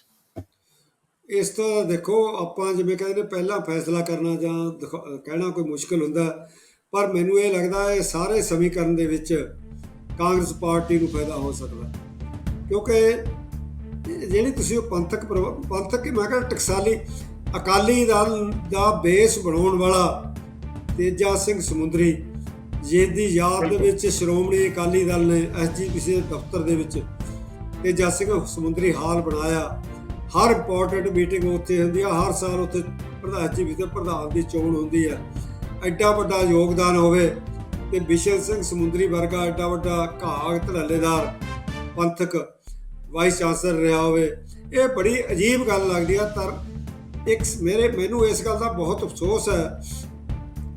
ਇਸ ਤੋਂ ਦੇਖੋ, ਆਪਾਂ ਜਿਵੇਂ ਕਹਿੰਦੇ ਨੇ, ਪਹਿਲਾਂ ਫੈਸਲਾ ਕਰਨਾ ਜਾਂ ਕਹਿਣਾ ਕੋਈ ਮੁਸ਼ਕਲ ਹੁੰਦਾ, ਪਰ ਮੈਨੂੰ ਇਹ ਲੱਗਦਾ ਹੈ ਸਾਰੇ ਸਮੀਕਰਨ ਦੇ ਵਿੱਚ ਕਾਂਗਰਸ ਪਾਰਟੀ ਨੂੰ ਫਾਇਦਾ ਹੋ ਸਕਦਾ। ਕਿਉਂਕਿ ਜਿਹੜੀ ਤੁਸੀਂ ਉਹ ਪੰਥਕ ਪੰਥਕ, ਮੈਂ ਕਹਿੰਦਾ ਟਕਸਾਲੀ, ਅਕਾਲੀ ਦਲ ਦਾ ਬੇਸ ਬਣਾਉਣ ਵਾਲਾ ਤੇਜਾ ਸਿੰਘ ਸਮੁੰਦਰੀ ਜਿਹਦੀ ਯਾਦ ਦੇ। ਵਿੱਚ ਸ਼੍ਰੋਮਣੀ ਅਕਾਲੀ ਦਲ ਨੇ ਐਸਜੀਪੀਸੀ ਦੇ ਦਫ਼ਤਰ ਦੇ ਵਿੱਚ ਤੇਜਾ ਸਿੰਘ ਸਮੁੰਦਰੀ ਹਾਲ ਬਣਾਇਆ। ਹਰ ਇੰਪੋਰਟੈਂਟ ਮੀਟਿੰਗ ਉੱਥੇ ਹੁੰਦੀ ਆ ਹਰ ਸਾਲ ਉੱਥੇ ਪ੍ਰਧਾਨ ਜੀ ਤੇ ਪ੍ਰਧਾਨ ਦੀ ਚੋਣ ਹੁੰਦੀ ਆ। ਐਡਾ ਵੱਡਾ ਯੋਗਦਾਨ ਹੋਵੇ ਤੇ ਬਿਸ਼ਨ ਸਿੰਘ ਸਮੁੰਦਰੀ ਵਰਗਾ ਐਡਾ ਵੱਡਾ ਘਾਗ ਧੜੱਲੇਦਾਰ ਪੰਥਕ ਵਾਈਸ ਚਾਂਸਲਰ ਰਿਹਾ ਹੋਵੇ। ਇਹ ਬੜੀ ਅਜੀਬ ਗੱਲ ਲੱਗਦੀ ਆ ਤਰ ਇੱਕ ਮੇਰੇ ਮੈਨੂੰ ਇਸ ਗੱਲ ਦਾ ਬਹੁਤ ਅਫਸੋਸ ਹੈ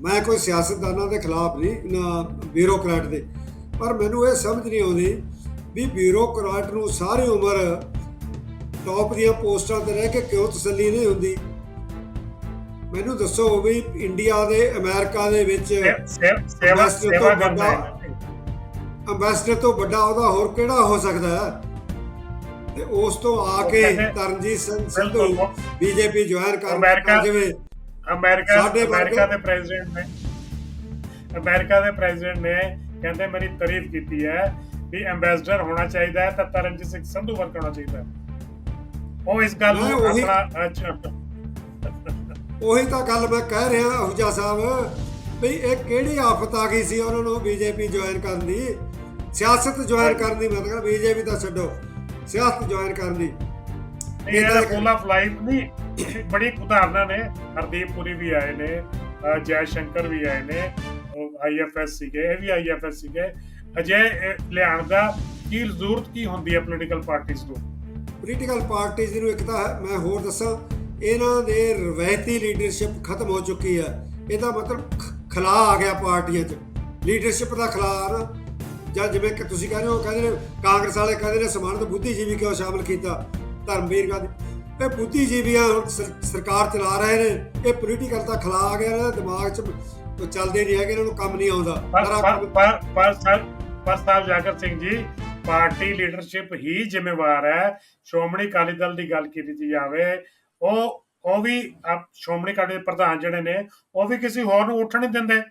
ਮੈਂ ਕੋਈ ਸਿਆਸਤਦਾਨਾਂ ਦੇ ਖਿਲਾਫ ਨਹੀਂ ਨਾ ਬਿਊਰੋਕਰੈਟ ਦੇ। ਪਰ ਮੈਨੂੰ ਇਹ ਸਮਝ ਨਹੀਂ ਆਉਂਦੀ ਵੀ ਬਿਊਰੋਕਰੈਟ ਨੂੰ ਸਾਰੀ ਉਮਰ ਟੌਪ ਦੀਆਂ ਪੋਸਟਾਂ ਤੇ ਰਹਿ ਕੇ ਕਿਉਂ ਤਸੱਲੀ ਨਹੀਂ ਹੁੰਦੀ? ਮੈਨੂੰ ਦੱਸੋ ਵੀ ਇੰਡੀਆ ਦੇ ਅਮਰੀਕਾ ਦੇ ਵਿੱਚ ਸੇਵਾ ਸੇਵਾ ਹੈ। ਅੰਬੈਸਡਰ ਤੋਂ ਵੱਡਾ ਉਹਦਾ ਹੋਰ ਕਿਹੜਾ ਹੋ ਸਕਦਾ ਹੈ? ਤੇ ਉਸ ਤੋਂ ਆ ਕੇ ਤਰਨਜੀਤ ਸਿੰਘ ਸੰਧੂ ਬੀਜੇਪੀ ਜੁਆਇਨ ਕਰ ਜਾਵੇ ਅਮਰੀਕਾ ਸਾਡੇ ਵਰਗੇ- ਅਮਰੀਕਾ ਦੇ ਪ੍ਰੈਜ਼ੀਡੈਂਟ ਨੇ। ਅਮਰੀਕਾ ਦੇ ਪ੍ਰੈਜ਼ੀਡੈਂਟ ਨੇ ਕਹਿੰਦੇ ਮੇਰੀ ਤਾਰੀਫ ਕੀਤੀ ਹੈ ਵੀ ਐਮਬੈਸਡਰ ਹੋਣਾ ਚਾਹੀਦਾ ਹੈ ਤਾਂ ਤਰਨਜੀਤ ਸਿੰਘ ਸੰਧੂ ਵਰਗਾ ਹੋਣਾ ਚਾਹੀਦਾ ਹੈ। ਉਹ ਇਸ ਗੱਲ ਨੂੰ ਉਹੀ- ਆਪਣਾ ਅੱਛਾ। ਉਹੀ ਤਾਂ ਗੱਲ ਮੈਂ ਕਹਿ ਰਿਹਾ ਅਹੁਜਾ ਸਾਹਿਬ ਵੀ ਇਹ ਕਿਹੜੀ ਆਫਤ ਆ ਗਈ ਸੀ ਉਹਨਾਂ ਨੂੰ ਬੀਜੇਪੀ ਜੁਆਇਨ ਕਰਨ ਦੀ? ਸਿਆਸਤ ਜੁਆਇਨ ਕਰਨ ਦੀ ਮੈਂ ਤਾਂ ਕਹਿੰਦਾ ਬੀਜੇਪੀ ਤਾਂ ਛੱਡੋ। ਸਿਆਸਤ ਜੁਆਇਨ ਕਰਨ ਦੀ। ਇਹ ਇਹਦਾ ਆਫ ਲਾਈਫ ਨਹੀਂ। ਬੜੀ ਉਦਾਹਰਨਾਂ ਨੇ। ਹਰਦੀਪ ਪੁਰੀ ਵੀ ਆਏ ਨੇ ਅਹ ਜੈ ਸ਼ੰਕਰ ਵੀ ਆਏ ਨੇ ਆਈਐਫਐਸ ਸੀਗੇ, ਇਹ ਵੀ ਆਈਐਫਐਸ ਸੀਗੇ। ਅਜੇ ਲਿਆਉਣ ਦਾ ਕੀ ਜ਼ਰੂਰਤ ਕੀ ਹੁੰਦੀ ਹੈ ਪੋਲੀਟੀਕਲ ਪਾਰਟੀਆਂ ਨੂੰ? ਪੋਲੀਟੀਕਲ ਪਾਰਟੀਆਂ ਨੂੰ ਇੱਕ ਤਾਂ ਮੈਂ ਹੋਰ ਦੱਸਾਂ, ਇਹਨਾਂ ਦੇ ਰਵਾਇਤੀ ਲੀਡਰਸ਼ਿਪ ਖਤਮ ਹੋ ਚੁੱਕੀ ਹੈ। ਇਹਦਾ ਮਤਲਬ ਖ- ਖਲਾ ਆ ਗਿਆ ਪਾਰਟੀਆਂ 'ਚ। ਲੀਡਰਸ਼ਿਪ ਦਾ ਖਲਾ ਆ ਨਾ। ਜਾਂ ਜਿਵੇਂ ਕਿ ਤੁਸੀਂ ਕਹਿੰਦੇ ਹੋ, ਕਹਿੰਦੇ ਨੇ ਕਾਂਗਰਸ ਵਾਲੇ ਕਹਿੰਦੇ ਨੇ ਸਮਾਨਤ ਬੁੱਧੀਜੀਵੀ ਕਿਉਂ ਸ਼ਾਮਲ ਕੀਤਾ? ਧਰਮਵੀਰ ਗਾਂਧੀ। ਇਹ ਬੁੱਧੀਜੀਵੀਆਂ ਸਰਕਾਰ ਚਲਾ ਰਹੇ ਨੇ। ਇਹ ਪੋਲੀਟੀਕਲ ਦਾ ਖਲਾ ਆ ਗਿਆ ਇਹਨਾਂ ਦੇ ਦਿਮਾਗ 'ਚ ਚੱਲਦੇ ਨਹੀਂ ਹੈਗੇ ਇਹਨਾਂ ਨੂੰ ਕੰਮ ਨਹੀਂ ਆਉਂਦਾ। ਪਰ ਪਰ ਪਰ ਪਰ ਸਾਹਿਬ ਜਾਗਰ ਸਿੰਘ ਜੀ ਪਾਰਟੀ ਲੀਡਰਸ਼ਿਪ ਹੀ ਜ਼ਿੰਮੇਵਾਰ ਹੈ। ਸ਼੍ਰੋਮਣੀ ਅਕਾਲੀ ਦਲ ਦੀ ਗੱਲ ਕੀਤੀ ਜਾਵੇ ਉਹ ਉਹ ਵੀ ਸ਼੍ਰੋਮਣੀ ਅਕਾਲੀ ਦੇ ਪ੍ਰਧਾਨ ਜਿਹੜੇ ਨੇ ਉਹ ਵੀ ਕਿਸੇ ਹੋਰ ਨੂੰ ਉੱਠਣ ਨਹੀਂ ਦਿੰਦੇ।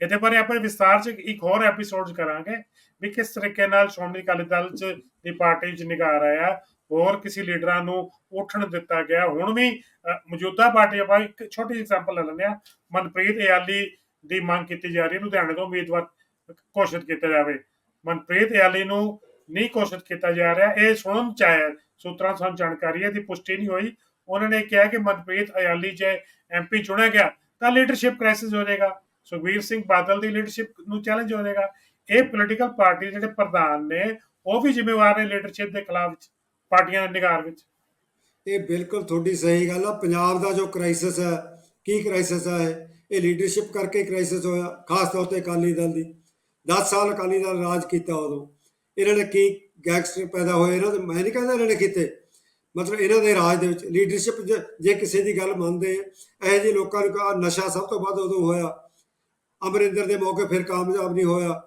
ਇਹਦੇ ਬਾਰੇ ਆਪਾਂ ਵਿਸਤਾਰ ਚ ਇੱਕ ਹੋਰ ਐਪੀਸੋਡ ਕਰਾਂਗੇ ਵੀ ਕਿਸ ਤਰੀਕੇ ਨਾਲ ਸ਼੍ਰੋਮਣੀ ਅਕਾਲੀ ਦਲ ਚ ਦੀ ਪਾਰਟੀ ਚ ਨਿਗਾਰ ਆਇਆ ਹੋਰ ਕਿਸੇ ਲੀਡਰਾਂ ਨੂੰ ਉੱਠਣ ਦਿੱਤਾ ਗਿਆ। ਹੁਣ ਵੀ ਮੌਜੂਦਾ ਪਾਰਟੀ ਆਪਾਂ ਇੱਕ ਛੋਟੀ ਐਗਜ਼ਾਮਪਲ ਲੈ ਲੈਂਦੇ ਆ ਮਨਪ੍ਰੀਤ ਇਆਲੀ ਦੀ ਮੰਗ ਕੀਤੀ ਜਾ ਰਹੀ ਲੁਧਿਆਣੇ ਤੋਂ ਉਮੀਦਵਾਰ ਘੋਸ਼ਿਤ ਕੀਤਾ ਜਾਵੇ। ਮਨਪ੍ਰੀਤ ਇਆਲੀ ਨੂੰ ਨਹੀਂ ਘੋਸ਼ਿਤ ਕੀਤਾ ਜਾ ਰਿਹਾ। ਇਹ ਸੁਣਨ ਚ ਆਇਆ। ਸੂਤਰਾਂ ਸਾਨੂੰ ਜਾਣਕਾਰੀ ਹੈ ਦੀ ਪੁਸ਼ਟੀ ਨਹੀਂ ਹੋਈ। ਉਹਨਾਂ ਨੇ ਕਿਹਾ ਕਿ ਮਨਪ੍ਰੀਤ ਇਆਲੀ ਜੇ ਐਮਪੀ ਚੁਣਿਆ ਗਿਆ, ਤਾਂ ਲੀਡਰਸ਼ਿਪ ਕ੍ਰਾਈਸਿਸ ਹੋ ਜਾਏਗਾ। ਸੁਖਬੀਰ ਸਿੰਘ ਬਾਦਲ ਦੀ ਲੀਡਰਸ਼ਿਪ ਨੂੰ ਚੈਲੰਜ ਹੋ ਜਾਏਗਾ। ਇਹ ਪੋਲੀਟੀਕਲ ਪਾਰਟੀ ਜਿਹੜੇ ਪ੍ਰਧਾਨ ਨੇ, ਉਹ ਵੀ ਜ਼ਿੰਮੇਵਾਰ ਨੇ ਲੀਡਰਸ਼ਿਪ ਦੇ ਖਿਲਾਫ ਪਾਰਟੀਆਂ ਦੇ ਨਿਗਾਰ ਵਿੱਚ। ਇਹ ਬਿਲਕੁਲ ਤੁਹਾਡੀ ਸਹੀ ਗੱਲ ਆ। ਪੰਜਾਬ ਦਾ ਜੋ ਕ੍ਰਾਈਸਿਸ ਹੈ, ਕੀ ਕ੍ਰਾਈਸਿਸ ਹੈ, ਇਹ? ਲੀਡਰਸ਼ਿਪ ਕਰਕੇ ਕ੍ਰਾਈਸਿਸ ਹੋਇਆ, ਖਾਸ ਤੌਰ ਤੇ ਅਕਾਲੀ ਦਲ ਦੀ। 10 ਸਾਲ ਅਕਾਲੀ ਦਲ ਰਾਜ ਕੀਤਾ ਉਦੋਂ। ਇਹਨਾਂ ਨੇ ਕੀ ਗੈਂਗਸਟਰ ਪੈਦਾ ਹੋਏ? ਇਹਨਾਂ ਦੇ ਮੈਂ ਨਹੀਂ ਕਹਿੰਦਾ ਇਹਨਾਂ ਨੇ ਕੀਤੇ। ਮਤਲਬ ਇਹਨਾਂ ਦੇ ਰਾਜ ਦੇ ਵਿੱਚ ਲੀਡਰਸ਼ਿਪ ਜੇ ਕਿਸੇ ਦੀ ਗੱਲ ਮੰਨਦੇ ਇਹੋ ਜਿਹੇ ਲੋਕਾਂ ਨੂੰ ਕਹਾ, ਨਸ਼ਾ ਸਭ ਤੋਂ ਵੱਧ ਉਦੋਂ ਹੋਇਆ। ਅਮਰਿੰਦਰ ਦੇ ਮੌਕੇ ਫਿਰ ਕਾਮਯਾਬ ਨਹੀਂ ਹੋਇਆ।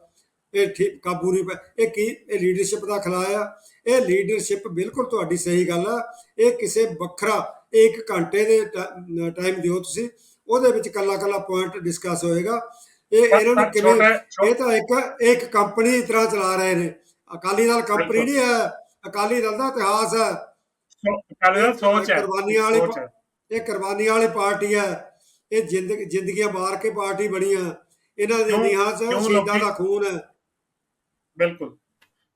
ਇਹ ਠੀਕ ਕਾਬੂ ਨਹੀਂ ਪੈ ਇਹ ਕੀ ਇਹ ਲੀਡਰਸ਼ਿਪ ਦਾ ਖਲਾਇਆ ਇਹ ਲੀਡਰਸ਼ਿਪ ਬਿਲਕੁਲ ਤੁਹਾਡੀ ਸਹੀ ਗੱਲ ਆ। ਇਹ ਕਿਸੇ ਵੱਖਰਾ ਇੱਕ ਘੰਟੇ ਦੇ ਟਾਈਮ ਦਿਓ ਤੁਸੀਂ। ਉਹਦੇ ਵਿੱਚ ਕੱਲਾ ਕੱਲਾ ਪੁਆਇੰਟ ਡਿਸਕਸ ਹੋਏਗਾ। ਇਹ ਇਹਨਾਂ ਨੂੰ ਕਿਵੇਂ ਇਹ ਤਾਂ ਇੱਕ ਇੱਕ ਕੰਪਨੀ ਦੀ ਤਰ੍ਹਾਂ ਚਲਾ ਰਹੇ ਨੇ। ਅਕਾਲੀ ਦਲ ਕੰਪਨੀ ਨਹੀਂ ਹੈ। ਅਕਾਲੀ ਦਲ ਦਾ ਇਤਿਹਾਸ ਹੈ। ਅਕਾਲੀ ਦਲ ਸੋਚ ਹੈ। ਕੁਰਬਾਨੀਆਂ ਵਾਲੀ ਇਹ ਕੁਰਬਾਨੀਆਂ ਵਾਲੀ ਪਾਰਟੀ ਹੈ। ਇਹ ਜ਼ਿੰਦਗ ਜ਼ਿੰਦਗੀਆਂ ਮਾਰ ਕੇ ਪਾਰਟੀ ਬਣੀ ਆ। ਇਹਨਾਂ ਦੇ ਕਿਉਂ ਸ਼ਹੀਦਾਂ ਦਾ ਖੂਨ ਹੈ। ਬਿਲਕੁਲ।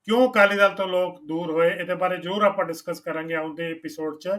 ਕਿਉਂ ਅਕਾਲੀ ਦਲ ਤੋਂ ਲੋਕ ਦੂਰ ਹੋਏ? ਇਹਦੇ ਬਾਰੇ ਜ਼ਰੂਰ ਆਪਾਂ ਡਿਸਕਸ ਕਰਾਂਗੇ ਆਉਂਦੇ ਐਪੀਸੋਡ 'ਚ।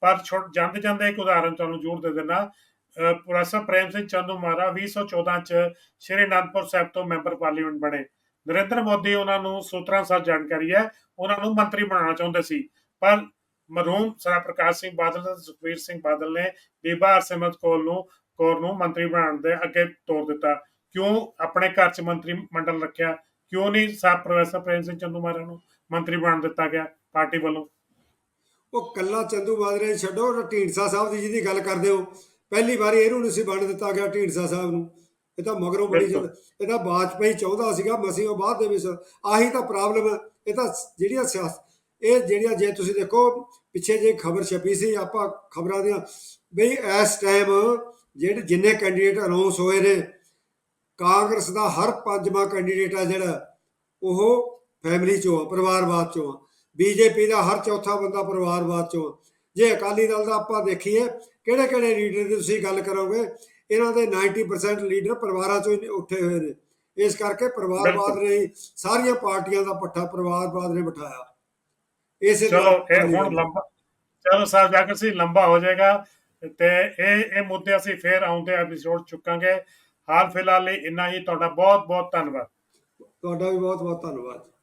ਪਰ ਛੋਟ ਜਾਂਦੇ ਜਾਂਦੇ ਇੱਕ ਉਦਾਹਰਨ ਤੁਹਾਨੂੰ ਜ਼ਰੂਰ ਦੇ ਦੇਣਾ ਪ੍ਰੋਫੈਸਰ ਪ੍ਰੇਮ ਸਿੰਘ ਚੰਦੂ ਮਾਰਾ 2014 'ਚ ਸ਼੍ਰੀ ਅਨੰਦਪੁਰ ਸਾਹਿਬ ਤੋਂ ਮੈਂਬਰ ਪਾਰਲੀਮੈਂਟ ਬਣੇ। ਨਰਿੰਦਰ ਮੋਦੀ ਉਹਨਾਂ ਨੂੰ ਸੂਤਰਾਂ ਅਨੁਸਾਰ ਜਾਣਕਾਰੀ ਹੈ। ਉਹਨਾਂ ਨੂੰ ਮੰਤਰੀ ਬਣਾਉਣਾ ਚਾਹੁੰਦੇ ਸੀ। ਪਰ ਮਰਹੂਮ ਸਰਾ ਪ੍ਰਕਾਸ਼ ਸਿੰਘ ਬਾਦਲ ਤੇ ਸੁਖਬੀਰ ਸਿੰਘ ਬਾਦਲ ਨੇ ਬੀਬਾ ਹਰਸਿਮਰਤ ਕੌਰ ਨੂੰ ਕੌਰ ਨੂੰ ਮੰਤਰੀ ਬਣਾਉਣ ਦੇ ਅੱਗੇ ਤੋਰ ਦਿੱਤਾ। ਕਿਉਂ ਆਪਣੇ ਘਰ 'ਚ ਮੰਤਰੀ ਮੰਡਲ ਰੱਖਿਆ? ਕਿਉਂ ਨਹੀਂ ਸਾਹਿਬ ਪ੍ਰੋਫੈਸਰ ਪ੍ਰੇਮ ਸਿੰਘ ਚੰਦੂ ਮਾਰਾ ਨੂੰ ਮੰਤਰੀ ਬਣਾ ਦਿੱਤਾ ਗਿਆ ਪਾਰਟੀ ਵੱਲੋਂ? ਉਹ ਕੱਲਾ ਚੰਦੂ ਮਾਜਰੇ ਨੂੰ ਛੱਡੋ ਢੀਂਡਸਾ ਸਾਹਿਬ ਦੀ ਜਿਹਦੀ ਗੱਲ ਕਰਦੇ ਹੋ। ਪਹਿਲੀ ਵਾਰੀ ਇਹਨੂੰ ਨਹੀਂ ਸੀ ਬਣ ਦਿੱਤਾ ਗਿਆ ਢੀਂਡਸਾ ਸਾਹਿਬ ਨੂੰ। ਇਹ ਤਾਂ ਮਗਰੋਂ ਬੜੀ। ਜਦ ਇਹ ਤਾਂ ਬਾਜਪਈ ਚਾਹੁੰਦਾ ਸੀਗਾ ਮਸੀਂ ਉਹ ਬਾਅਦ ਦੇ ਵਿੱਚ। ਆਹੀ ਤਾਂ ਪ੍ਰੋਬਲਮ ਹੈ। ਇਹ ਤਾਂ ਜਿਹੜੀਆਂ ਸਿਆਸਤ ਇਹ ਜਿਹੜੀਆਂ ਜੇ ਤੁਸੀਂ ਦੇਖੋ ਪਿੱਛੇ ਜੇ ਖਬਰ ਛਪੀ ਸੀ ਆਪਾਂ ਖਬਰਾਂ ਦੀਆਂ ਬਈ ਇਸ ਟਾਈਮ ਜਿਹੜੇ ਜਿੰਨੇ ਕੈਂਡੀਡੇਟ ਅਨਾਉਂਸ ਹੋਏ ਨੇ ਕਾਂਗਰਸ ਦਾ ਹਰ ਪੰਜਵਾਂ ਕੈਂਡੀਡੇਟ ਆ ਜਿਹੜਾ ਉਹ ਫੈਮਿਲੀ ਚੋਂ ਆ ਪਰਿਵਾਰਵਾਦ ਚੋਂ ਆ। ਬੀਜੇਪੀ ਦਾ ਹਰ ਚੌਥਾ ਬੰਦਾ ਪਰਿਵਾਰਵਾਦ ਚੋਂ ਜੇ ਅਕਾਲੀ ਦਲ ਦਾ ਆਪਾਂ ਦੇਖੀਏ ਕਿਹੜੇ ਕਿਹੜੇ ਲੀਡਰ ਦੀ ਤੁਸੀਂ ਗੱਲ ਕਰੋਗੇ ਇਹਨਾਂ ਦੇ 90% ਲੀਡਰ ਪਰਿਵਾਰਾਂ ਚੋਂ ਹੀ ਉੱਠੇ ਹੋਏ ਨੇ। ਇਸ ਕਰਕੇ ਪਰਿਵਾਰਵਾਦ। ਨੇ ਸਾਰੀਆਂ ਪਾਰਟੀਆਂ ਦਾ ਪੱਠਾ ਪਰਿਵਾਰਵਾਦ ਨੇ ਬਿਠਾਇਆ। ਇਸੇ ਚਲੋ ਇਹ ਹੁਣ ਲੰਬਾ ਚਲੋ ਸਾਹਿਬ ਜਾਕਰ ਸੀ ਲੰਬਾ ਹੋ ਜਾਏਗਾ ਤੇ ਇਹ ਇਹ ਮੁੱਦੇ ਅਸੀਂ ਫੇਰ ਆਉਂਦੇ ਐਪੀਸੋਡ ਚੁੱਕਾਂਗੇ। ਹਾਲ ਫਿਲਹਾਲ ਲਈ ਇੰਨਾ ਹੀ। ਤੁਹਾਡਾ ਬਹੁਤ ਬਹੁਤ ਧੰਨਵਾਦ। ਤੁਹਾਡਾ ਵੀ ਬਹੁਤ ਬਹੁਤ ਧੰਨਵਾਦ।